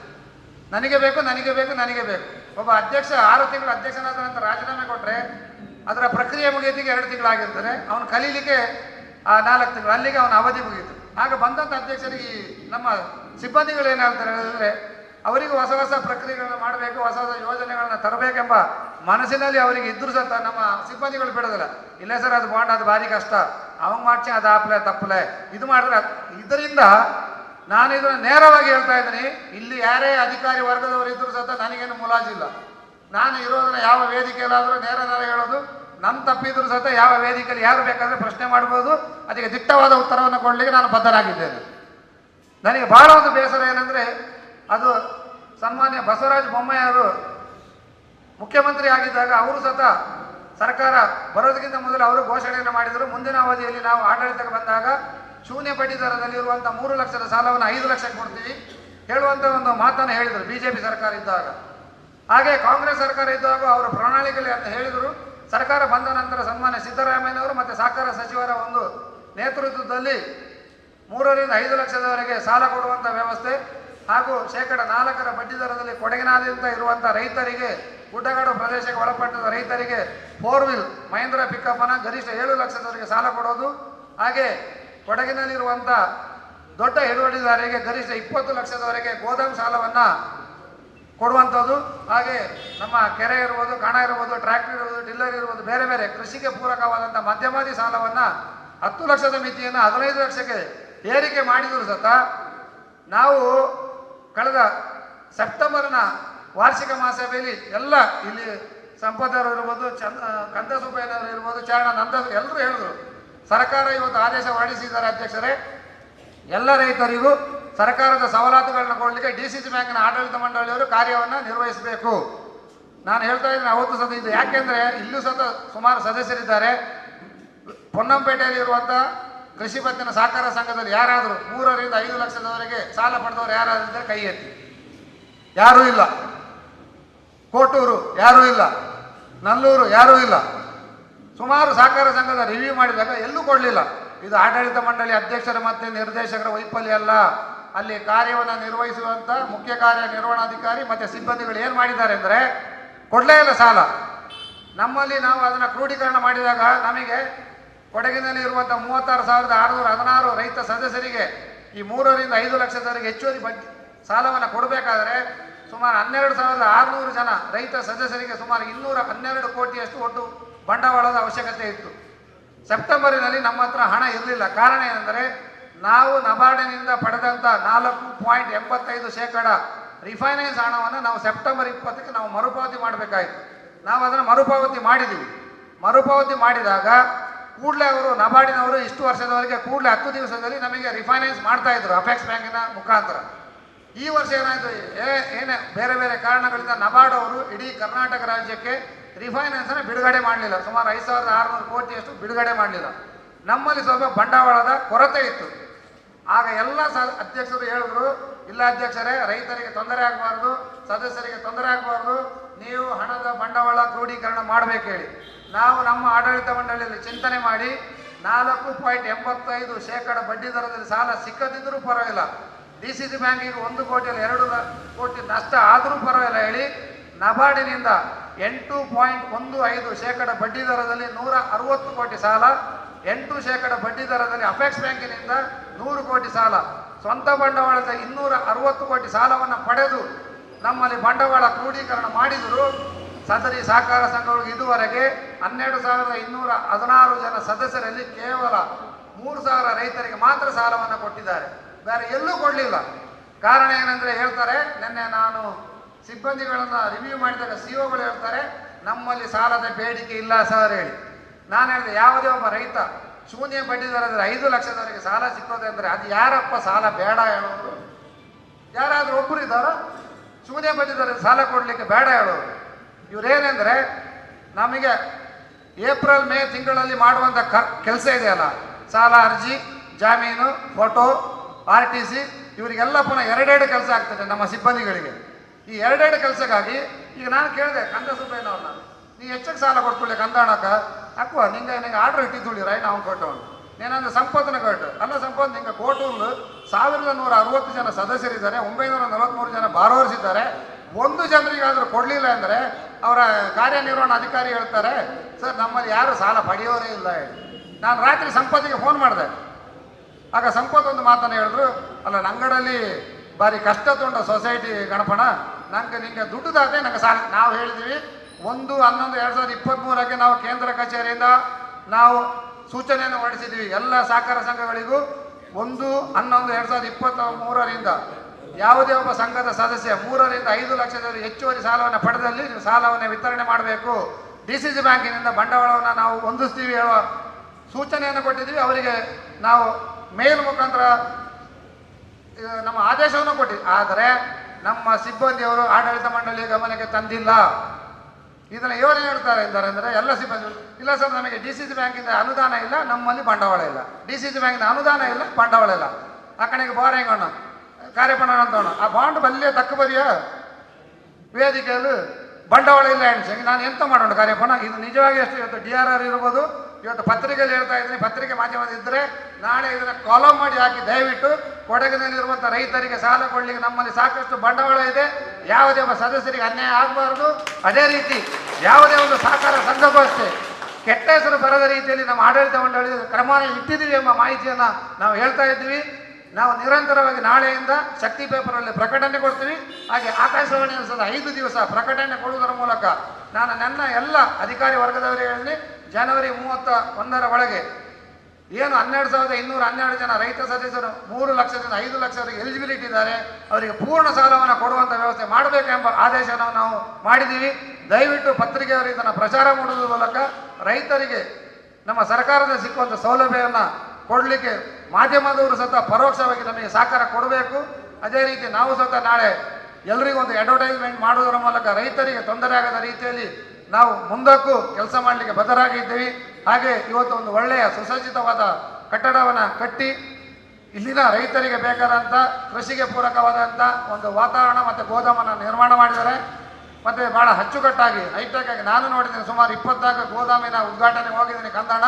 ನನಗೆ ಬೇಕು ನನಗೆ ಬೇಕು ನನಗೆ ಬೇಕು. ಒಬ್ಬ ಅಧ್ಯಕ್ಷ, ಆರು ತಿಂಗಳು ಅಧ್ಯಕ್ಷನಾದ ನಂತರ ರಾಜೀನಾಮೆ ಕೊಟ್ಟರೆ ಅದರ ಪ್ರಕ್ರಿಯೆ ಮುಗಿಯೋದಿಗೆ ಎರಡು ತಿಂಗಳಾಗಿರ್ತಾರೆ ಅವನು ಕಲೀಲಿಕ್ಕೆ, ಆ ನಾಲ್ಕು ತಿಂಗಳು, ಅಲ್ಲಿಗೆ ಅವನ ಅವಧಿ ಮುಗೀತು. ಆಗ ಬಂದಂಥ ಅಧ್ಯಕ್ಷರಿಗೆ ನಮ್ಮ ಸಿಬ್ಬಂದಿಗಳು ಏನು ಹೇಳ್ತಾರೆ ಹೇಳಿದ್ರೆ ಅವರಿಗೆ ಹೊಸ ಹೊಸ ಪ್ರಕ್ರಿಯೆಗಳನ್ನು ಮಾಡಬೇಕು, ಹೊಸ ಹೊಸ ಯೋಜನೆಗಳನ್ನ ತರಬೇಕೆಂಬ ಮನಸ್ಸಿನಲ್ಲಿ ಅವರಿಗೆ ಇದ್ದರೂ ಸಹ ನಮ್ಮ ಸಿಬ್ಬಂದಿಗಳು ಬಿಡೋದಿಲ್ಲ. ಇಲ್ಲ ಸರ್, ಅದು ಬಾಂಡ್, ಅದು ಭಾರಿ ಕಷ್ಟ. ಅವಂಗೆ ಮಾಡ್ಸಿ ಅದು ಆಪ್ಲೆ, ತಪ್ಪಲೆ. ಇದು ಮಾಡಿದ್ರೆ ಇದರಿಂದ ನಾನು ಇದನ್ನು ನೇರವಾಗಿ ಹೇಳ್ತಾ ಇದ್ದೀನಿ. ಇಲ್ಲಿ ಯಾರೇ ಅಧಿಕಾರಿ ವರ್ಗದವರು ಇದ್ದರೂ ಸಹ ನನಗೇನು ಮುಲಾಜಿಲ್ಲ ನಾನು ಇರೋದನ್ನ ಯಾವ ವೇದಿಕೆಯಲ್ಲಾದರೂ ನೇರ ನೇರ ಹೇಳೋದು. ನಮ್ಮ ತಪ್ಪಿದ್ರು ಸಹ ಯಾವ ವೇದಿಕೆಯಲ್ಲಿ ಯಾರು ಬೇಕಾದರೆ ಪ್ರಶ್ನೆ ಮಾಡ್ಬೋದು. ಅದಕ್ಕೆ ದಿಟ್ಟವಾದ ಉತ್ತರವನ್ನು ಕೊಡಲಿಕ್ಕೆ ನಾನು ಬದ್ಧನಾಗಿದ್ದೇನೆ. ನನಗೆ ಭಾಳ ಒಂದು ಬೇಸರ ಏನಂದರೆ ಅದು ಸನ್ಮಾನ್ಯ ಬಸವರಾಜ ಬೊಮ್ಮಯ್ಯವರು ಮುಖ್ಯಮಂತ್ರಿ ಆಗಿದ್ದಾಗ ಅವರು ಸತ ಸರ್ಕಾರ ಬರೋದಕ್ಕಿಂತ ಮೊದಲು ಅವರು ಘೋಷಣೆಯನ್ನು ಮಾಡಿದರು. ಮುಂದಿನ ಅವಧಿಯಲ್ಲಿ ನಾವು ಆಡಳಿತಕ್ಕೆ ಬಂದಾಗ ಶೂನ್ಯ ಬಡ್ಡಿ ದರದಲ್ಲಿರುವಂಥ ಮೂರು ಲಕ್ಷದ ಸಾಲವನ್ನು ಐದು ಲಕ್ಷಕ್ಕೆ ಕೊಡ್ತೀವಿ. ಹೇಳುವಂಥ ಒಂದು ಮಾತನ್ನು ಹೇಳಿದರು ಬಿ ಜೆ ಪಿ ಸರ್ಕಾರ ಇದ್ದಾಗ. ಹಾಗೆ ಕಾಂಗ್ರೆಸ್ ಸರ್ಕಾರ ಇದ್ದಾಗ ಅವರು ಪ್ರಣಾಳಿಕೆಯಲ್ಲಿ ಅಂತ ಹೇಳಿದರು. ಸರ್ಕಾರ ಬಂದ ನಂತರ ಸನ್ಮಾನ್ಯ ಸಿದ್ದರಾಮಯ್ಯನವರು ಮತ್ತು ಸಹಕಾರ ಸಚಿವರ ಒಂದು ನೇತೃತ್ವದಲ್ಲಿ ಮೂರರಿಂದ ಐದು ಲಕ್ಷದವರೆಗೆ ಸಾಲ ಕೊಡುವಂಥ ವ್ಯವಸ್ಥೆ ಹಾಗೂ ಶೇಕಡ ನಾಲ್ಕರ ಬಡ್ಡಿ ದರದಲ್ಲಿ ಕೊಡಗಿನಾದ್ಯಂತ ಇರುವಂಥ ರೈತರಿಗೆ, ಗುಡ್ಡಗಾಡು ಪ್ರದೇಶಕ್ಕೆ ಒಳಪಟ್ಟದ ರೈತರಿಗೆ ಫೋರ್ ವೀಲ್ ಮಹೇಂದ್ರ ಪಿಕಪ್ಪನ ಗರಿಷ್ಠ ಏಳು ಲಕ್ಷದವರೆಗೆ ಸಾಲ ಕೊಡೋದು. ಹಾಗೆ ಕೊಡಗಿನಲ್ಲಿರುವಂಥ ದೊಡ್ಡ ಹಿಡುವಳಿದಾರರಿಗೆ ಗರಿಷ್ಠ ಇಪ್ಪತ್ತು ಲಕ್ಷದವರೆಗೆ ಗೋದಾಮ್ ಸಾಲವನ್ನು ಕೊಡುವಂಥದ್ದು. ಹಾಗೆ ನಮ್ಮ ಕೆರೆ ಇರ್ಬೋದು, ಕಣ ಇರ್ಬೋದು ಟ್ರ್ಯಾಕ್ಟರ್ ಇರ್ಬೋದು ಟಿಲ್ಲರ್ ಇರ್ಬೋದು, ಬೇರೆ ಬೇರೆ ಕೃಷಿಗೆ ಪೂರಕವಾದಂಥ ಮಧ್ಯಮಾದಿ ಸಾಲವನ್ನು ಹತ್ತು ಲಕ್ಷದ ಮಿತಿಯನ್ನು ಹದಿನೈದು ಲಕ್ಷಕ್ಕೆ ಏರಿಕೆ ಮಾಡಿದ್ರು ಸತ. ನಾವು ಕಳೆದ ಸೆಪ್ಟೆಂಬರ್ನ ವಾರ್ಷಿಕ ಮಹಾಸಭೆಯಲ್ಲಿ ಎಲ್ಲ ಇಲ್ಲಿ ಸಂಪದರು ಇರ್ಬೋದು, ಚಂದ ಕಂದಸುಬ್ಬಯ್ಯನವರು ಇರ್ಬೋದು, ಚರಣ ನಂದ, ಎಲ್ಲರೂ ಹೇಳಿದ್ರು. ಸರ್ಕಾರ ಇವತ್ತು ಆದೇಶ ಹೊರಡಿಸಿದ್ದಾರೆ ಅಧ್ಯಕ್ಷರೇ. ಎಲ್ಲ ರೈತರಿಗೂ ಸರ್ಕಾರದ ಸವಲತ್ತುಗಳನ್ನ ಕೊಡಲಿಕ್ಕೆ ಡಿ ಸಿ ಸಿ ಬ್ಯಾಂಕ್ನ ಆಡಳಿತ ಮಂಡಳಿಯವರು ಕಾರ್ಯವನ್ನು ನಿರ್ವಹಿಸಬೇಕು. ನಾನು ಹೇಳ್ತಾ ಇದ್ದೀನಿ, ಅವತ್ತು ಸದ ಇದು ಯಾಕೆಂದರೆ ಇಲ್ಲೂ ಸತ ಸುಮಾರು ಸದಸ್ಯರಿದ್ದಾರೆ. ಪೊನ್ನಂಪೇಟೆಯಲ್ಲಿ ಇರುವಂಥ ಕೃಷಿ ಪತ್ತಿನ ಸಹಕಾರ ಸಂಘದಲ್ಲಿ ಯಾರಾದರೂ ಮೂರರಿಂದ ಐದು ಲಕ್ಷದವರೆಗೆ ಸಾಲ ಪಡೆದವರು ಯಾರಾದರೂ ಇದ್ದರೆ ಕೈ ಎತ್ತಿ. ಯಾರೂ ಇಲ್ಲ. ಕೋಟೂರು ಯಾರೂ ಇಲ್ಲ. ನಲ್ಲೂರು ಯಾರೂ ಇಲ್ಲ. ಸುಮಾರು ಸಹಕಾರ ಸಂಘದ ರಿವ್ಯೂ ಮಾಡಿದಾಗ ಎಲ್ಲೂ ಕೊಡಲಿಲ್ಲ. ಇದು ಆಡಳಿತ ಮಂಡಳಿ ಅಧ್ಯಕ್ಷರ ಮತ್ತು ನಿರ್ದೇಶಕರ ವೈಫಲ್ಯ ಅಲ್ಲ. ಅಲ್ಲಿ ಕಾರ್ಯವನ್ನು ನಿರ್ವಹಿಸುವಂಥ ಮುಖ್ಯ ಕಾರ್ಯನಿರ್ವಹಣಾಧಿಕಾರಿ ಮತ್ತು ಸಿಬ್ಬಂದಿಗಳು ಏನು ಮಾಡಿದ್ದಾರೆ ಅಂದರೆ ಕೊಡಲೇ ಇಲ್ಲ ಸಾಲ. ನಮ್ಮಲ್ಲಿ ನಾವು ಅದನ್ನು ಕ್ರೋಢೀಕರಣ ಮಾಡಿದಾಗ ನಮಗೆ ಕೊಡಗಿನಲ್ಲಿ ಇರುವಂಥ ಮೂವತ್ತಾರು ಸಾವಿರದ ಆರುನೂರ ಹದಿನಾರು ರೈತ ಸದಸ್ಯರಿಗೆ ಈ ಮೂರರಿಂದ ಐದು ಲಕ್ಷದವರೆಗೆ ಹೆಚ್ಚುವರಿ ಬಡ್ಡಿ ಸಾಲವನ್ನು ಕೊಡಬೇಕಾದರೆ ಸುಮಾರು ಹನ್ನೆರಡು ಸಾವಿರದ ಆರುನೂರು ಜನ ರೈತ ಸದಸ್ಯರಿಗೆ ಸುಮಾರು ಇನ್ನೂರ ಹನ್ನೆರಡು ಕೋಟಿಯಷ್ಟು ಒಟ್ಟು ಬಂಡವಾಳದ ಅವಶ್ಯಕತೆ ಇತ್ತು. ಸೆಪ್ಟೆಂಬರಿನಲ್ಲಿ ನಮ್ಮ ಹತ್ರ ಹಣ ಇರಲಿಲ್ಲ. ಕಾರಣ ಏನೆಂದರೆ ನಾವು ನಬಾರ್ಡಿನಿಂದ ಪಡೆದಂಥ ನಾಲ್ಕು ಪಾಯಿಂಟ್ ಎಂಬತ್ತೈದು ಶೇಕಡ ರಿಫೈನಾನ್ಸ್ ಹಣವನ್ನು ನಾವು ಸೆಪ್ಟೆಂಬರ್ ಇಪ್ಪತ್ತಕ್ಕೆ ನಾವು ಮರುಪಾವತಿ ಮಾಡಬೇಕಾಯಿತು. ನಾವು ಅದನ್ನು ಮರುಪಾವತಿ ಮಾಡಿದ್ದೀವಿ ಮರುಪಾವತಿ ಮಾಡಿದಾಗ ಕೂಡಲೇ ಅವರು ನಬಾರ್ಡಿನವರು ಇಷ್ಟು ವರ್ಷದವರೆಗೆ ಕೂಡಲೇ ಹತ್ತು ದಿವಸದಲ್ಲಿ ನಮಗೆ ರಿಫೈನಾನ್ಸ್ ಮಾಡ್ತಾ ಇದ್ರು ಅಪೆಕ್ಸ್ ಬ್ಯಾಂಕಿನ ಮುಖಾಂತರ. ಈ ವರ್ಷ ಏನಾಯಿತು? ಏನೇ, ಬೇರೆ ಬೇರೆ ಕಾರಣಗಳಿಂದ ನಬಾರ್ಡ್ ಅವರು ಇಡೀ ಕರ್ನಾಟಕ ರಾಜ್ಯಕ್ಕೆ ರಿಫೈನಾನ್ಸನ್ನು ಬಿಡುಗಡೆ ಮಾಡಲಿಲ್ಲ. ಸುಮಾರು ಐದು ಸಾವಿರದ ಆರುನೂರು ಕೋಟಿಯಷ್ಟು ಬಿಡುಗಡೆ ಮಾಡಲಿಲ್ಲ. ನಮ್ಮಲ್ಲಿ ಸ್ವಲ್ಪ ಬಂಡವಾಳದ ಕೊರತೆ ಇತ್ತು. ಆಗ ಎಲ್ಲ ಸ, ಅಧ್ಯಕ್ಷರು ಹೇಳಿದ್ರು, ಇಲ್ಲ ಅಧ್ಯಕ್ಷರೇ, ರೈತರಿಗೆ ತೊಂದರೆ ಆಗಬಾರ್ದು, ಸದಸ್ಯರಿಗೆ ತೊಂದರೆ ಆಗಬಾರ್ದು ನೀವು ಹಣದ ಬಂಡವಾಳ ಕ್ರೋಢೀಕರಣ ಮಾಡಬೇಕು ಹೇಳಿ ನಾವು ನಮ್ಮ ಆಡಳಿತ ಮಂಡಳಿಯಲ್ಲಿ ಚಿಂತನೆ ಮಾಡಿ ನಾಲ್ಕು ಪಾಯಿಂಟ್ ಎಂಬತ್ತೈದು ಶೇಕಡ ಬಡ್ಡಿ ದರದಲ್ಲಿ ಸಾಲ ಸಿಕ್ಕದಿದ್ದರೂ ಪರವಾಗಿಲ್ಲ. ಡಿ ಸಿ ಸಿ ಬ್ಯಾಂಕಿಗೆ ಒಂದು ಕೋಟಿಯಲ್ಲಿ ಎರಡು ಕೋಟಿ ನಷ್ಟ ಆದರೂ ಪರವಾಗಿಲ್ಲ ಹೇಳಿ ನಬಾರ್ಡಿನಿಂದ ಎಂಟು ಪಾಯಿಂಟ್ ಒಂದು ಐದು ಶೇಕಡ ಬಡ್ಡಿ ದರದಲ್ಲಿ ನೂರ ಅರವತ್ತು ಕೋಟಿ ಸಾಲ, ಎಂಟು ಶೇಕಡ ಬಡ್ಡಿ ದರದಲ್ಲಿ ಅಪೆಕ್ಸ್ ಬ್ಯಾಂಕಿನಿಂದ ನೂರು ಕೋಟಿ ಸಾಲ, ಸ್ವಂತ ಬಂಡವಾಳದ ಇನ್ನೂರ ಅರವತ್ತು ಕೋಟಿ ಸಾಲವನ್ನು ಪಡೆದು ನಮ್ಮಲ್ಲಿ ಬಂಡವಾಳ ಕ್ರೋಢೀಕರಣ ಮಾಡಿದರು ಸದರಿ ಸಹಕಾರ ಸಂಘಗಳಿಗೆ ಇದುವರೆಗೆ ಹನ್ನೆರಡು ಸಾವಿರದ ಇನ್ನೂರ ಹದಿನಾರು ಜನ ಸದಸ್ಯರಲ್ಲಿ ಕೇವಲ ಮೂರು ಸಾವಿರ ರೈತರಿಗೆ ಮಾತ್ರ ಸಾಲವನ್ನು ಕೊಟ್ಟಿದ್ದಾರೆ. ಬೇರೆ ಎಲ್ಲೂ ಕೊಡಲಿಲ್ಲ. ಕಾರಣ ಏನಂದರೆ ಹೇಳ್ತಾರೆ, ನಿನ್ನೆ ನಾನು ಸಿಬ್ಬಂದಿಗಳನ್ನು ರಿವ್ಯೂ ಮಾಡಿದಾಗ ಸಿ ಒಗಳು ಹೇಳ್ತಾರೆ, ನಮ್ಮಲ್ಲಿ ಸಾಲದ ಬೇಡಿಕೆ ಇಲ್ಲ ಸರ್ ಹೇಳಿ. ನಾನು ಹೇಳಿದೆ, ಯಾವುದೇ ಒಬ್ಬ ರೈತ ಶೂನ್ಯ ಬಡ್ಡಿ ದರದಲ್ಲಿ ಐದು ಲಕ್ಷದವರೆಗೆ ಸಾಲ ಸಿಕ್ಕೋದೆ ಅಂದರೆ ಅದು ಯಾರಪ್ಪ ಸಾಲ ಬೇಡ ಹೇಳೋರು ಯಾರಾದರೂ ಒಬ್ಬರು ಇದ್ದಾರ? ಶೂನ್ಯ ಬಂದಿದ್ದಾರೆ, ಸಾಲ ಕೊಡಲಿಕ್ಕೆ ಬೇಡ ಹೇಳೋರು ಇವರೇನೆಂದರೆ, ನಮಗೆ ಏಪ್ರಿಲ್, ಮೇ ತಿಂಗಳಲ್ಲಿ ಮಾಡುವಂಥ ಕ ಕೆಲಸ ಇದೆಯಲ್ಲ, ಸಾಲ ಅರ್ಜಿ, ಜಾಮೀನು, ಫೋಟೋ, ಆರ್ ಟಿ ಸಿ, ಇವರಿಗೆಲ್ಲ ಪುನಃ ಎರಡೆರಡು ಕೆಲಸ ಆಗ್ತದೆ ನಮ್ಮ ಸಿಬ್ಬಂದಿಗಳಿಗೆ. ಈ ಎರಡೆರಡು ಕೆಲಸಕ್ಕಾಗಿ, ಈಗ ನಾನು ಕೇಳಿದೆ, ಕಂದ ಸುಬ್ಬಯ್ಯನವ್ರನ್ನ, ನೀ ಹೆಚ್ಚಕ್ಕೆ ಸಾಲ ಕೊಡ್ಕೊಳ್ಳಿ ಕಂದಾಣಕ ಅಕ್ವ ನಿಂಗೆ ನಿಂಗೆ ಆರ್ಡ್ರ್ ಇಟ್ಟಿದ್ದುಳಿ ರೈಟ್, ನಾವು ಕೊಟ್ಟವನು. ನೀನಂದ್ರೆ ಸಂಪತ್ತಿನ ಕೋರ್ಟ್ ಅಲ್ಲ ಸಂಪತ್ ನಿಂಗೆ ಕೋಟೂರು ಸಾವಿರದ ನೂರ ಅರವತ್ತು ಜನ ಸದಸ್ಯರಿದ್ದಾರೆ, ಒಂಬೈನೂರ ನಲವತ್ತ್ಮೂರು ಜನ ಬಾರೋರ್ಸ್ ಇದ್ದಾರೆ ಒಂದು ಜನರಿಗಾದರೂ ಕೊಡಲಿಲ್ಲ ಅಂದರೆ ಅವರ ಕಾರ್ಯನಿರ್ವಹಣಾ ಅಧಿಕಾರಿ ಹೇಳ್ತಾರೆ, ಸರ್, ನಮ್ಮಲ್ಲಿ ಯಾರು ಸಾಲ ಪಡೆಯೋರೇ ಇಲ್ಲ ನಾನು ರಾತ್ರಿ ಸಂಪತ್ತಿಗೆ ಫೋನ್ ಮಾಡಿದೆ. ಆಗ ಸಂಪತ್ ಒಂದು ಮಾತನ್ನು ಹೇಳಿದ್ರು, ಅಲ್ಲ, ನಂಗಡಲ್ಲಿ ಬಾರಿ ಕಷ್ಟ ತೊಂಡ ಸೊಸೈಟಿ ಗಣಪಣ, ನಂಗೆ ನಿಂಗೆ ದಾಟೆ ನಂಗೆ ಸಾಲ ನಾವು ಹೇಳಿದ್ವಿ, ಒಂದು ಹನ್ನೊಂದು ಎರಡು ಸಾವಿರದ ಇಪ್ಪತ್ತ್ಮೂರಕ್ಕೆ ನಾವು ಕೇಂದ್ರ ಕಚೇರಿಯಿಂದ ನಾವು ಸೂಚನೆಯನ್ನು ಹೊರಡಿಸಿದ್ವಿ ಎಲ್ಲ ಸಹಕಾರ ಸಂಘಗಳಿಗೂ ಒಂದು, ಹನ್ನೊಂದು, ಎರಡು ಸಾವಿರದ ಇಪ್ಪತ್ತ ಮೂರರಿಂದ ಯಾವುದೇ ಒಬ್ಬ ಸಂಘದ ಸದಸ್ಯ ಮೂರರಿಂದ ಐದು ಲಕ್ಷದಲ್ಲಿ ಹೆಚ್ಚುವರಿ ಸಾಲವನ್ನು ಪಡೆದಲ್ಲಿ ನೀವು ಸಾಲವನ್ನು ವಿತರಣೆ ಮಾಡಬೇಕು. ಡಿ ಸಿ ಸಿ ಬ್ಯಾಂಕಿನಿಂದ ಬಂಡವಾಳವನ್ನು ನಾವು ಹೊಂದಿಸ್ತೀವಿ ಹೇಳುವ ಸೂಚನೆಯನ್ನು ಕೊಟ್ಟಿದ್ದೀವಿ. ಅವರಿಗೆ ನಾವು ಮೇಲ್ ಮುಖಾಂತರ ನಮ್ಮ ಆದೇಶವನ್ನು ಕೊಟ್ಟಿದ್ವಿ ಆದರೆ ನಮ್ಮ ಸಿಬ್ಬಂದಿಯವರು ಆಡಳಿತ ಮಂಡಳಿಯ ಗಮನಕ್ಕೆ ತಂದಿಲ್ಲ. ಇದನ್ನು ಇವರು ಹೇಳ್ತಾರೆ ಅಂದರೆ ಎಲ್ಲ ಸಿಬ್ಬಂದಿ ಇಲ್ಲ ಸರ್, ನಮಗೆ ಡಿ ಸಿ ಸಿ ಬ್ಯಾಂಕಿಂದ ಅನುದಾನ ಇಲ್ಲ, ನಮ್ಮಲ್ಲಿ ಬಂಡವಾಳ ಇಲ್ಲ. ಡಿ ಸಿ ಸಿ ಬ್ಯಾಂಕಿಂದ ಅನುದಾನ ಇಲ್ಲ, ಬಂಡವಾಳ ಇಲ್ಲ. ಆ ಕಡೆಗೆ ಬೋರಿಂಗಣ್ಣ ಕಾರ್ಯಪಣ ಅಂತವನು ಆ ಬಾಂಡ್ ಬಲ್ಲೆ ತಕ್ಕ ಬರಿಯ ವೇದಿಕೆಯಲ್ಲಿ ಬಂಡವಾಳ ಇಲ್ಲ ಎಣಿಸಿ. ನಾನು ಎಂತ ಮಾಡೋಣ ಕಾರ್ಯಪಣ? ಇದು ನಿಜವಾಗಿ ಎಷ್ಟು ಇವತ್ತು ಡಿ ಆರ್ ಆರ್ ಇರ್ಬೋದು ಇವತ್ತು ಪತ್ರಿಕೆಯಲ್ಲಿ ಹೇಳ್ತಾ ಇದ್ದೀನಿ, ಪತ್ರಿಕೆ ಮಾಧ್ಯಮದಿದ್ದರೆ ನಾಳೆ ಇದನ್ನು ಕಾಲಮ್ ಮಾಡಿ ಹಾಕಿ ದಯವಿಟ್ಟು ಕೊಡಗಿನಲ್ಲಿರುವಂಥ ರೈತರಿಗೆ ಸಾಲ ಕೊಡಲಿಕ್ಕೆ ನಮ್ಮಲ್ಲಿ ಸಾಕಷ್ಟು ಬಂಡವಾಳ ಇದೆ. ಯಾವುದೇ ಒಬ್ಬ ಸದಸ್ಯರಿಗೆ ಅನ್ಯಾಯ ಆಗಬಾರದು. ಅದೇ ರೀತಿ ಯಾವುದೇ ಒಂದು ಸಹಕಾರ ಅಷ್ಟೇ, ಕೆಟ್ಟ ಹೆಸರು ಬರದ ರೀತಿಯಲ್ಲಿ ನಮ್ಮ ಆಡಳಿತ ಮಂಡಳಿ ಕ್ರಮ ಇಟ್ಟಿದ್ದೀವಿ ಎಂಬ ಮಾಹಿತಿಯನ್ನು ನಾವು ಹೇಳ್ತಾ ಇದ್ದೀವಿ. ನಾವು ನಿರಂತರವಾಗಿ ನಾಳೆಯಿಂದ ಶಕ್ತಿ ಪೇಪರಲ್ಲಿ ಪ್ರಕಟಣೆ ಕೊಡ್ತೀವಿ. ಹಾಗೆ ಆಕಾಶವಾಣಿಯನ್ನು ಸದ ಐದು ದಿವಸ ಪ್ರಕಟಣೆ ಕೊಡುವುದರ ಮೂಲಕ ನಾನು ನನ್ನ ಎಲ್ಲ ಅಧಿಕಾರಿ ವರ್ಗದವರಿಗೆ ಹೇಳಿ ಜನವರಿ ಮೂವತ್ತ ಒಂದರ ಒಳಗೆ ಏನು ಹನ್ನೆರಡು ಸಾವಿರದ ಇನ್ನೂರ ಹನ್ನೆರಡು ಜನ ರೈತ ಸದಸ್ಯರು ಮೂರು ಲಕ್ಷದಿಂದ ಐದು ಲಕ್ಷವರೆಗೆ ಎಲಿಜಿಬಿಲಿಟಿ ಇದ್ದಾರೆ, ಅವರಿಗೆ ಪೂರ್ಣ ಸಾಲವನ್ನು ಕೊಡುವಂಥ ವ್ಯವಸ್ಥೆ ಮಾಡಬೇಕೆಂಬ ಆದೇಶವನ್ನು ನಾವು ಮಾಡಿದ್ದೀವಿ. ದಯವಿಟ್ಟು ಪತ್ರಿಕೆಯವರು ಇದನ್ನು ಪ್ರಚಾರ ಮಾಡುವುದರ ಮೂಲಕ ರೈತರಿಗೆ ನಮ್ಮ ಸರ್ಕಾರದ ಸಿಕ್ಕುವಂಥ ಸೌಲಭ್ಯವನ್ನು ಕೊಡಲಿಕ್ಕೆ ಮಾಧ್ಯಮದವರು ಸಹ ಪರೋಕ್ಷವಾಗಿ ನಮಗೆ ಸಹಕಾರ ಕೊಡಬೇಕು. ಅದೇ ರೀತಿ ನಾವು ಸಹ ನಾಳೆ ಎಲ್ರಿಗೂ ಒಂದು ಅಡ್ವರ್ಟೈಸ್ಮೆಂಟ್ ಮಾಡುವುದರ ಮೂಲಕ ರೈತರಿಗೆ ತೊಂದರೆ ಆಗದ ರೀತಿಯಲ್ಲಿ ನಾವು ಮುಂದಕ್ಕೂ ಕೆಲಸ ಮಾಡಲಿಕ್ಕೆ ಬದ್ಧರಾಗಿದ್ದೀವಿ ಹಾಗೆ ಇವತ್ತು ಒಂದು ಒಳ್ಳೆಯ ಸುಸಜ್ಜಿತವಾದ ಕಟ್ಟಡವನ್ನು ಕಟ್ಟಿ, ಇಲ್ಲಿನ ರೈತರಿಗೆ ಬೇಕಾದಂಥ ಕೃಷಿಗೆ ಪೂರಕವಾದಂಥ ಒಂದು ವಾತಾವರಣ ಮತ್ತು ಗೋದಾಮನ್ನು ನಿರ್ಮಾಣ ಮಾಡಿದ್ದಾರೆ. ಮತ್ತು ಭಾಳ ಅಚ್ಚುಕಟ್ಟಾಗಿ ಹೈಟೆಕ್ ಆಗಿ ನಾನು ನೋಡಿದ್ದೀನಿ, ಸುಮಾರು ಇಪ್ಪತ್ನಾಲ್ಕು ಗೋದಾಮಿನ ಉದ್ಘಾಟನೆ ಹೋಗಿದ್ದೀನಿ ಕಂದಾಣ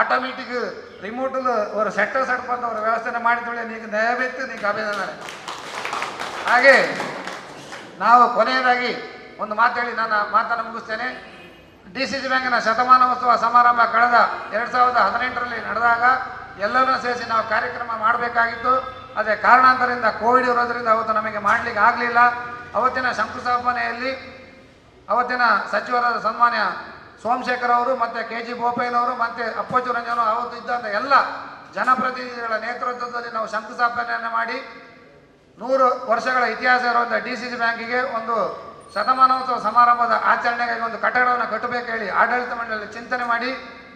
ಆಟೋಮೆಟಿಕ್ ರಿಮೋಟಲ್ ಅವರು ಸೆಟ್ಟರ್ ಸೆಟ್ ಬಂದು ಅವರು ವ್ಯವಸ್ಥೆ ಮಾಡಿದ್ದೇವೆ ನೀವು ದಯವಿಟ್ಟು ನೀವು ಅಭಿನಂದನೆ. ಹಾಗೆ ನಾವು ಕೊನೆಯದಾಗಿ ಒಂದು ಮಾತು ಹೇಳಿ ನನ್ನ ಮಾತನ್ನು ಮುಗಿಸ್ತೇನೆ. ಡಿ ಸಿ ಸಿ ಬ್ಯಾಂಕಿನ ಶತಮಾನೋತ್ಸವ ಸಮಾರಂಭ ಕಳೆದ ಎರಡು ಸಾವಿರದ ಹದಿನೆಂಟರಲ್ಲಿ ನಡೆದಾಗ ಎಲ್ಲರನ್ನೂ ಸೇರಿಸಿ ನಾವು ಕಾರ್ಯಕ್ರಮ ಮಾಡಬೇಕಾಗಿತ್ತು. ಅದೇ ಕಾರಣಾಂತರದಿಂದ ಕೋವಿಡ್ ಇರೋದರಿಂದ ಅವತ್ತು ನಮಗೆ ಮಾಡಲಿಕ್ಕೆ ಆಗಲಿಲ್ಲ. ಅವತ್ತಿನ ಶಂಕುಸ್ಥಾಪನೆಯಲ್ಲಿ ಅವತ್ತಿನ ಸಚಿವರಾದ ಸನ್ಮಾನ್ಯ ಸೋಮಶೇಖರ್ ಅವರು ಮತ್ತು ಕೆ ಜಿ ಬೋಪಯ್ಯನವರು ಮತ್ತು ಅಪ್ಪಚ್ಚು ರಂಜನ್ ಅವತ್ತು ಇದ್ದಂಥ ಎಲ್ಲ ಜನಪ್ರತಿನಿಧಿಗಳ ನೇತೃತ್ವದಲ್ಲಿ ನಾವು ಶಂಕುಸ್ಥಾಪನೆಯನ್ನು ಮಾಡಿ ನೂರು ವರ್ಷಗಳ ಇತಿಹಾಸ ಇರುವಂಥ ಡಿ ಸಿ ಸಿ ಬ್ಯಾಂಕಿಗೆ ಒಂದು ಶತಮಾನೋತ್ಸವ ಸಮಾರಂಭದ ಆಚರಣೆಗಾಗಿ ಒಂದು ಕಟ್ಟಡವನ್ನು ಕಟ್ಟಬೇಕು ಹೇಳಿ ಆಡಳಿತ ಮಂಡಳಿ ಚಿಂತನೆ ಮಾಡಿ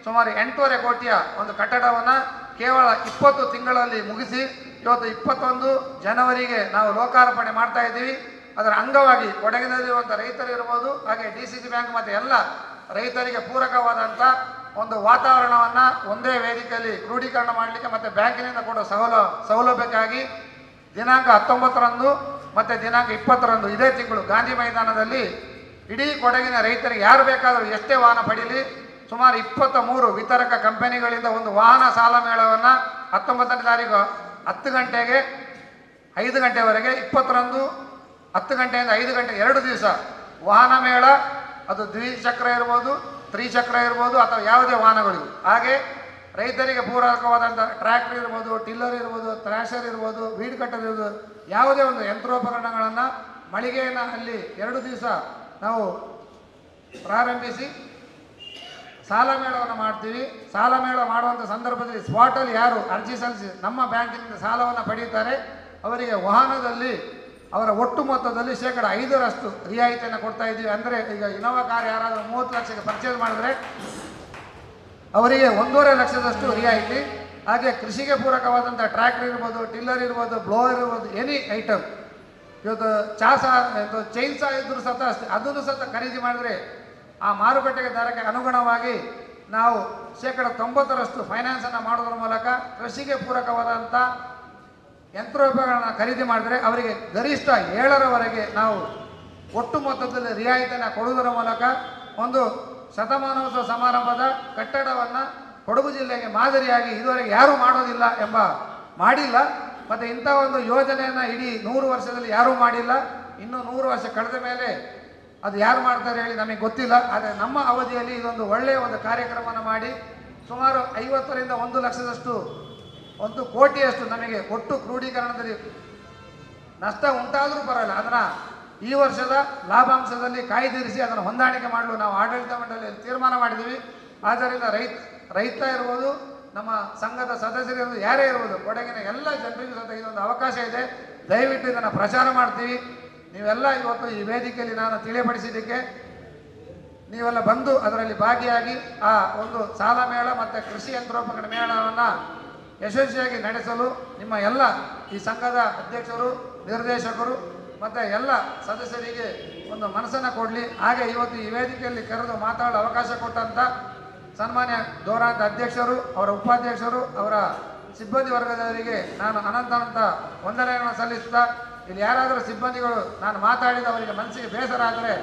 ಸುಮಾರು ಎಂಟೂವರೆ ಕೋಟಿಯ ಒಂದು ಕಟ್ಟಡವನ್ನು ಕೇವಲ ಇಪ್ಪತ್ತು ತಿಂಗಳಲ್ಲಿ ಮುಗಿಸಿ ಇವತ್ತು ಇಪ್ಪತ್ತೊಂದು ಜನವರಿಗೆ ನಾವು ಲೋಕಾರ್ಪಣೆ ಮಾಡ್ತಾ ಇದ್ದೀವಿ. ಅದರ ಅಂಗವಾಗಿ ಕೊಡಗಿನಲ್ಲಿರುವಂಥ ರೈತರು ಇರ್ಬೋದು, ಹಾಗೆ ಡಿ ಸಿ ಸಿ ಬ್ಯಾಂಕ್ ಮತ್ತು ಎಲ್ಲ ರೈತರಿಗೆ ಪೂರಕವಾದಂಥ ಒಂದು ವಾತಾವರಣವನ್ನು ಒಂದೇ ವೇದಿಕೆಯಲ್ಲಿ ಕ್ರೋಢೀಕರಣ ಮಾಡಲಿಕ್ಕೆ ಮತ್ತು ಬ್ಯಾಂಕಿನಿಂದ ಕೊಡೋ ಸೌಲ, ಸೌಲಭ್ಯಕ್ಕಾಗಿ ದಿನಾಂಕ ಹತ್ತೊಂಬತ್ತರಂದು ಮತ್ತು ದಿನಾಂಕ ಇಪ್ಪತ್ತರಂದು ಇದೇ ತಿಂಗಳು ಗಾಂಧಿ ಮೈದಾನದಲ್ಲಿ ಇಡೀ ಕೊಡಗಿನ ರೈತರಿಗೆ ಯಾರು ಬೇಕಾದರೂ ಎಷ್ಟೇ ವಾಹನ ಪಡೀಲಿ, ಸುಮಾರು ಇಪ್ಪತ್ತ ಮೂರು ವಿತರಕ ಕಂಪನಿಗಳಿಂದ ಒಂದು ವಾಹನ ಸಾಲ ಮೇಳವನ್ನು ಹತ್ತೊಂಬತ್ತನೇ ತಾರೀಕು ಹತ್ತು ಗಂಟೆಗೆ, ಐದು ಗಂಟೆವರೆಗೆ, ಇಪ್ಪತ್ತರಂದು ಹತ್ತು ಗಂಟೆಯಿಂದ ಐದು ಗಂಟೆ ಎರಡು ದಿವಸ ವಾಹನ ಮೇಳ. ಅದು ದ್ವಿಚಕ್ರ ಇರ್ಬೋದು, ತ್ರಿಚಕ್ರ ಇರ್ಬೋದು ಅಥವಾ ಯಾವುದೇ ವಾಹನಗಳಿವೆ ಹಾಗೆ ರೈತರಿಗೆ ಪೂರಕವಾದಂಥ ಟ್ರ್ಯಾಕ್ಟರ್ ಇರ್ಬೋದು, ಟಿಲ್ಲರ್ ಇರ್ಬೋದು ಥ್ರ್ಯಾಷರ್ ಇರ್ಬೋದು ವೀಡ್ ಕಟ್ಟರ್ ಇರ್ಬೋದು, ಯಾವುದೇ ಒಂದು ಯಂತ್ರೋಪಕರಣಗಳನ್ನು ಮಳಿಗೆಯನ್ನು ಅಲ್ಲಿ ಎರಡು ದಿವಸ ನಾವು ಪ್ರಾರಂಭಿಸಿ ಸಾಲ ಮೇಳವನ್ನು ಮಾಡ್ತೀವಿ. ಸಾಲ ಮೇಳ ಮಾಡುವಂಥ ಸಂದರ್ಭದಲ್ಲಿ ಸ್ಪಾಟಲ್ಲಿ ಯಾರು ಅರ್ಜಿ ಸಲ್ಲಿಸಿ ನಮ್ಮ ಬ್ಯಾಂಕಿನಿಂದ ಸಾಲವನ್ನು ಪಡೀತಾರೆ. ಅವರಿಗೆ ವಾಹನದಲ್ಲಿ ಅವರ ಒಟ್ಟು ಮೊತ್ತದಲ್ಲಿ ಶೇಕಡ ಐದರಷ್ಟು ರಿಯಾಯಿತಿಯನ್ನು ಕೊಡ್ತಾ ಇದ್ದೀವಿ. ಅಂದರೆ ಈಗ ಇನೋವಾ ಕಾರ್ ಯಾರಾದರೂ ಮೂವತ್ತು ಲಕ್ಷಕ್ಕೆ ಪರ್ಚೇಸ್ ಮಾಡಿದ್ರೆ ಅವರಿಗೆ ಒಂದೂವರೆ ಲಕ್ಷದಷ್ಟು ರಿಯಾಯಿತಿ ಹಾಗೆ ಕೃಷಿಗೆ ಪೂರಕವಾದಂಥ ಟ್ರ್ಯಾಕ್ಟರ್ ಇರ್ಬೋದು, ಟಿಲ್ಲರ್ ಇರ್ಬೋದು, ಬ್ಲೋವರ್ ಇರ್ಬೋದು, ಎನಿ ಐಟಮ್ ಇವತ್ತು ಚಾಸ ಇದು ಚೈನ್ ಸಹ ಇದ್ದರೂ ಸತ ಅಷ್ಟೇ. ಅದನ್ನು ಸತ ಖರೀದಿ ಮಾಡಿದ್ರೆ ಆ ಮಾರುಕಟ್ಟೆಗೆ ದರಕ್ಕೆ ಅನುಗುಣವಾಗಿ ನಾವು ಶೇಕಡ ತೊಂಬತ್ತರಷ್ಟು ಫೈನಾನ್ಸನ್ನು ಮಾಡೋದ್ರ ಮೂಲಕ ಕೃಷಿಗೆ ಪೂರಕವಾದಂಥ ಯಂತ್ರೋಪಕರಣ ಖರೀದಿ ಮಾಡಿದರೆ ಅವರಿಗೆ ಗರಿಷ್ಠ ಏಳರವರೆಗೆ ನಾವು ಒಟ್ಟು ಮೊತ್ತದಲ್ಲಿ ರಿಯಾಯಿತಿಯನ್ನು ಕೊಡುವುದರ ಮೂಲಕ ಒಂದು ಶತಮಾನೋತ್ಸವ ಸಮಾರಂಭದ ಕಟ್ಟಡವನ್ನು ಕೊಡಗು ಜಿಲ್ಲೆಗೆ ಮಾದರಿಯಾಗಿ ಇದುವರೆಗೆ ಯಾರೂ ಮಾಡೋದಿಲ್ಲ ಎಂಬ ಮಾಡಿಲ್ಲ. ಮತ್ತು ಇಂಥ ಒಂದು ಯೋಜನೆಯನ್ನು ಇಡೀ ನೂರು ವರ್ಷದಲ್ಲಿ ಯಾರೂ ಮಾಡಿಲ್ಲ. ಇನ್ನು ನೂರು ವರ್ಷ ಕಳೆದ ಮೇಲೆ ಅದು ಯಾರು ಮಾಡ್ತಾರೆ ಹೇಳಿ ನಮಗೆ ಗೊತ್ತಿಲ್ಲ. ಆದರೆ ನಮ್ಮ ಅವಧಿಯಲ್ಲಿ ಇದೊಂದು ಒಳ್ಳೆಯ ಒಂದು ಕಾರ್ಯಕ್ರಮವನ್ನು ಮಾಡಿ ಸುಮಾರು ಐವತ್ತರಿಂದ ಒಂದು ಲಕ್ಷದಷ್ಟು, ಒಂದು ಕೋಟಿಯಷ್ಟು ನಮಗೆ ಒಟ್ಟು ಕ್ರೋಢೀಕರಣದಲ್ಲಿ ನಷ್ಟ ಉಂಟಾದರೂ ಪರವಾಗಿಲ್ಲ. ಅದನ್ನು ಈ ವರ್ಷದ ಲಾಭಾಂಶದಲ್ಲಿ ಕಾಯ್ದಿರಿಸಿ ಅದನ್ನು ಹೊಂದಾಣಿಕೆ ಮಾಡಲು ನಾವು ಆಡಳಿತ ಮಂಡಳಿಯಲ್ಲಿ ತೀರ್ಮಾನ ಮಾಡಿದ್ದೀವಿ. ಆದ್ದರಿಂದ ರೈತ ರೈತ ಇರ್ಬೋದು, ನಮ್ಮ ಸಂಘದ ಸದಸ್ಯರಿರ್ಬೋದು ಯಾರೇ ಇರ್ಬೋದು, ಕೊಡಗಿನ ಎಲ್ಲ ಜನರಿಗೂ ಸಹ ಇದೊಂದು ಅವಕಾಶ ಇದೆ. ದಯವಿಟ್ಟು ಇದನ್ನು ಪ್ರಚಾರ ಮಾಡ್ತೀವಿ. ನೀವೆಲ್ಲ ಇವತ್ತು ಈ ವೇದಿಕೆಯಲ್ಲಿ ನಾನು ತಿಳಿಯಪಡಿಸಿದ್ದಕ್ಕೆ ನೀವೆಲ್ಲ ಬಂದು ಅದರಲ್ಲಿ ಭಾಗಿಯಾಗಿ ಆ ಒಂದು ಸಾಲ ಮೇಳ ಮತ್ತು ಕೃಷಿ ಯಂತ್ರೋಪಕರಣ ಮೇಳವನ್ನು ಯಶಸ್ವಿಯಾಗಿ ನಡೆಸಲು ನಿಮ್ಮ ಎಲ್ಲ ಈ ಸಂಘದ ಅಧ್ಯಕ್ಷರು, ನಿರ್ದೇಶಕರು ಮತ್ತು ಎಲ್ಲ ಸದಸ್ಯರಿಗೆ ಒಂದು ಮನಸ್ಸನ್ನು ಕೊಡಲಿ. ಹಾಗೆ ಇವತ್ತು ಈ ವೇದಿಕೆಯಲ್ಲಿ ಕರೆದು ಮಾತಾಡಲು ಅವಕಾಶ ಕೊಟ್ಟಂಥ ಸನ್ಮಾನ್ಯ ಗೌರವಾಂತ ಅಧ್ಯಕ್ಷರು, ಅವರ ಉಪಾಧ್ಯಕ್ಷರು, ಅವರ ಸಿಬ್ಬಂದಿ ವರ್ಗದವರಿಗೆ ನಾನು ಅನಂತ ಅನಂತ ವಂದನೆಗಳನ್ನು ಸಲ್ಲಿಸುತ್ತಾ, ಇಲ್ಲಿ ಯಾರಾದರೂ ಸಿಬ್ಬಂದಿಗಳು ನಾನು ಮಾತಾಡಿದ ಅವರಿಗೆ ಮನಸ್ಸಿಗೆ ಬೇಸರ ಆದರೆ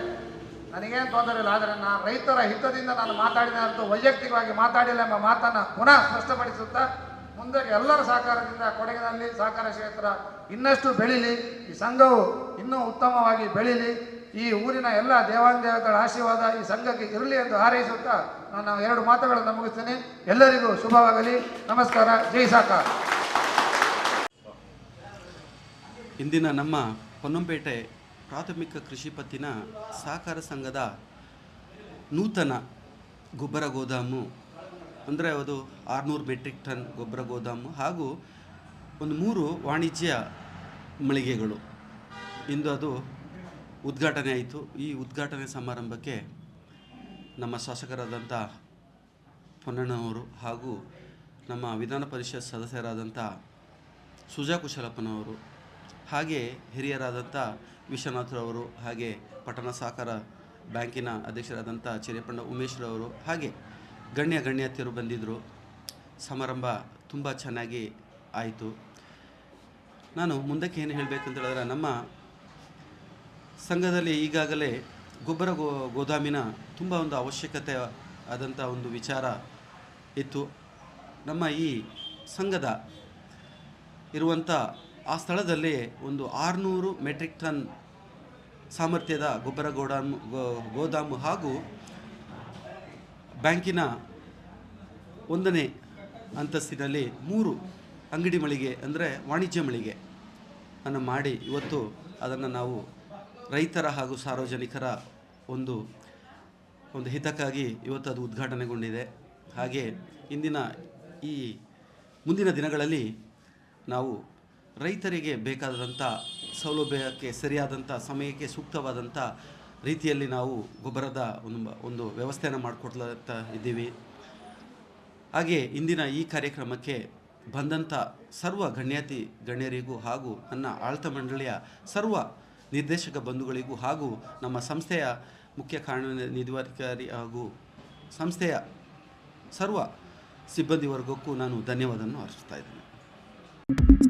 ನನಗೇನು ತೊಂದರೆ ಇಲ್ಲ. ಆದರೆ ನಾನು ರೈತರ ಹಿತದಿಂದ ನಾನು ಮಾತಾಡಿದ ಅಂತೂ ವೈಯಕ್ತಿಕವಾಗಿ ಮಾತಾಡಿಲ್ಲ ಎಂಬ ಮಾತನ್ನು ಪುನಃ ಸ್ಪಷ್ಟಪಡಿಸುತ್ತಾ ಮುಂದೆ ಎಲ್ಲರ ಸಹಕಾರದಿಂದ ಕೊಡಗಿನಲ್ಲಿ ಸಹಕಾರ ಕ್ಷೇತ್ರ ಇನ್ನಷ್ಟು ಬೆಳೀಲಿ, ಈ ಸಂಘವು ಇನ್ನೂ ಉತ್ತಮವಾಗಿ ಬೆಳೀಲಿ, ಈ ಊರಿನ ಎಲ್ಲ ದೇವಾನುದೇವತೆಗಳ ಆಶೀರ್ವಾದ ಈ ಸಂಘಕ್ಕೆ ಇರಲಿ ಎಂದು ಹಾರೈಸುತ್ತಾ ನಾನು ಎರಡು ಮಾತುಗಳನ್ನು ಮುಗಿಸ್ತೀನಿ. ಎಲ್ಲರಿಗೂ ಶುಭವಾಗಲಿ. ನಮಸ್ಕಾರ. ಜೈ ಸಾಕಾರ. ಇಂದಿನ ನಮ್ಮ ಪೊನ್ನಂಪೇಟೆ ಪ್ರಾಥಮಿಕ ಕೃಷಿ ಪತ್ತಿನ ಸಹಕಾರ ಸಂಘದ ನೂತನ ಗೊಬ್ಬರ ಗೋದಾಮು ಅಂದರೆ ಅದು ಆರುನೂರು ಮೆಟ್ರಿಕ್ ಟನ್ ಗೊಬ್ಬರ ಗೋದಾಮು ಹಾಗೂ ಒಂದು ಮೂರು ವಾಣಿಜ್ಯ ಮಳಿಗೆಗಳು. ಇಂದು ಅದು ಉದ್ಘಾಟನೆ ಆಯಿತು. ಈ ಉದ್ಘಾಟನೆ ಸಮಾರಂಭಕ್ಕೆ ನಮ್ಮ ಶಾಸಕರಾದಂಥ ಪೊನ್ನಣ್ಣವರು ಹಾಗೂ ನಮ್ಮ ವಿಧಾನ ಪರಿಷತ್ ಸದಸ್ಯರಾದಂಥ ಸುಜಾ ಕುಶಲಪ್ಪನವರು ಹಾಗೆ ಹಿರಿಯರಾದಂಥ ವಿಶ್ವನಾಥ್ರವರು ಹಾಗೆ ಪಟ್ಟಣ ಸಹಕಾರ ಬ್ಯಾಂಕಿನ ಅಧ್ಯಕ್ಷರಾದಂಥ ಚಿರೇಪಣ್ಣ ಉಮೇಶ್ರವರು ಹಾಗೆ ಗಣ್ಯ ಗಣ್ಯತಿಯರು ಬಂದಿದ್ದರು ಸಮಾರಂಭ ತುಂಬ ಚೆನ್ನಾಗಿ ಆಯಿತು. ನಾನು ಮುಂದಕ್ಕೆ ಏನು ಹೇಳಬೇಕಂತ ಹೇಳಿದ್ರೆ ನಮ್ಮ ಸಂಘದಲ್ಲಿ ಈಗಾಗಲೇ ಗೊಬ್ಬರ ಗೋ, ಗೋದಾಮಿನ ತುಂಬ ಒಂದು ಅವಶ್ಯಕತೆ ಆದಂಥ ಒಂದು ವಿಚಾರ ಇತ್ತು. ನಮ್ಮ ಈ ಸಂಘದ ಇರುವಂಥ ಆ ಸ್ಥಳದಲ್ಲಿ ಒಂದು ಆರುನೂರು ಮೆಟ್ರಿಕ್ ಟನ್ ಸಾಮರ್ಥ್ಯದ ಗೊಬ್ಬರ ಗೋಡಾಮು ಗೋದಾಮು ಹಾಗೂ ಬ್ಯಾಂಕಿನ ಒಂದನೇ ಅಂತಸ್ತಿನಲ್ಲಿ ಮೂರು ಅಂಗಡಿ ಮಳಿಗೆ ಅಂದರೆ ವಾಣಿಜ್ಯ ಮಳಿಗೆ ಅನ್ನು ಮಾಡಿ ಇವತ್ತು ಅದನ್ನು ನಾವು ರೈತರ ಹಾಗೂ ಸಾರ್ವಜನಿಕರ ಒಂದು ಒಂದು ಹಿತಕ್ಕಾಗಿ ಇವತ್ತು ಅದು ಉದ್ಘಾಟನೆಗೊಂಡಿದೆ. ಹಾಗೆ ಇಂದಿನ ಈ ಮುಂದಿನ ದಿನಗಳಲ್ಲಿ ನಾವು ರೈತರಿಗೆ ಬೇಕಾದಂಥ ಸೌಲಭ್ಯಕ್ಕೆ ಸರಿಯಾದಂಥ ಸಮಯಕ್ಕೆ ಸೂಕ್ತವಾದಂಥ ರೀತಿಯಲ್ಲಿ ನಾವು ಗೊಬ್ಬರದ ಒಂದು ಒಂದು ವ್ಯವಸ್ಥೆಯನ್ನು ಮಾಡಿಕೊಡ್ತಾ ಇದ್ದೀವಿ. ಹಾಗೆ ಇಂದಿನ ಈ ಕಾರ್ಯಕ್ರಮಕ್ಕೆ ಬಂದಂಥ ಸರ್ವ ಗಣ್ಯಾತಿ ಗಣ್ಯರಿಗೂ ಹಾಗೂ ನನ್ನ ಆಳ್ತ ಮಂಡಳಿಯ ಸರ್ವ ನಿರ್ದೇಶಕ ಬಂಧುಗಳಿಗೂ ಹಾಗೂ ನಮ್ಮ ಸಂಸ್ಥೆಯ ಮುಖ್ಯ ಕಾರ್ಯನಿರ್ವಾಹಕಾರಿ ಹಾಗೂ ಸಂಸ್ಥೆಯ ಸರ್ವ ಸಿಬ್ಬಂದಿ ವರ್ಗಕ್ಕೂ ನಾನು ಧನ್ಯವಾದವನ್ನು ಅರ್ಪಿಸ್ತಾ ಇದ್ದೇನೆ.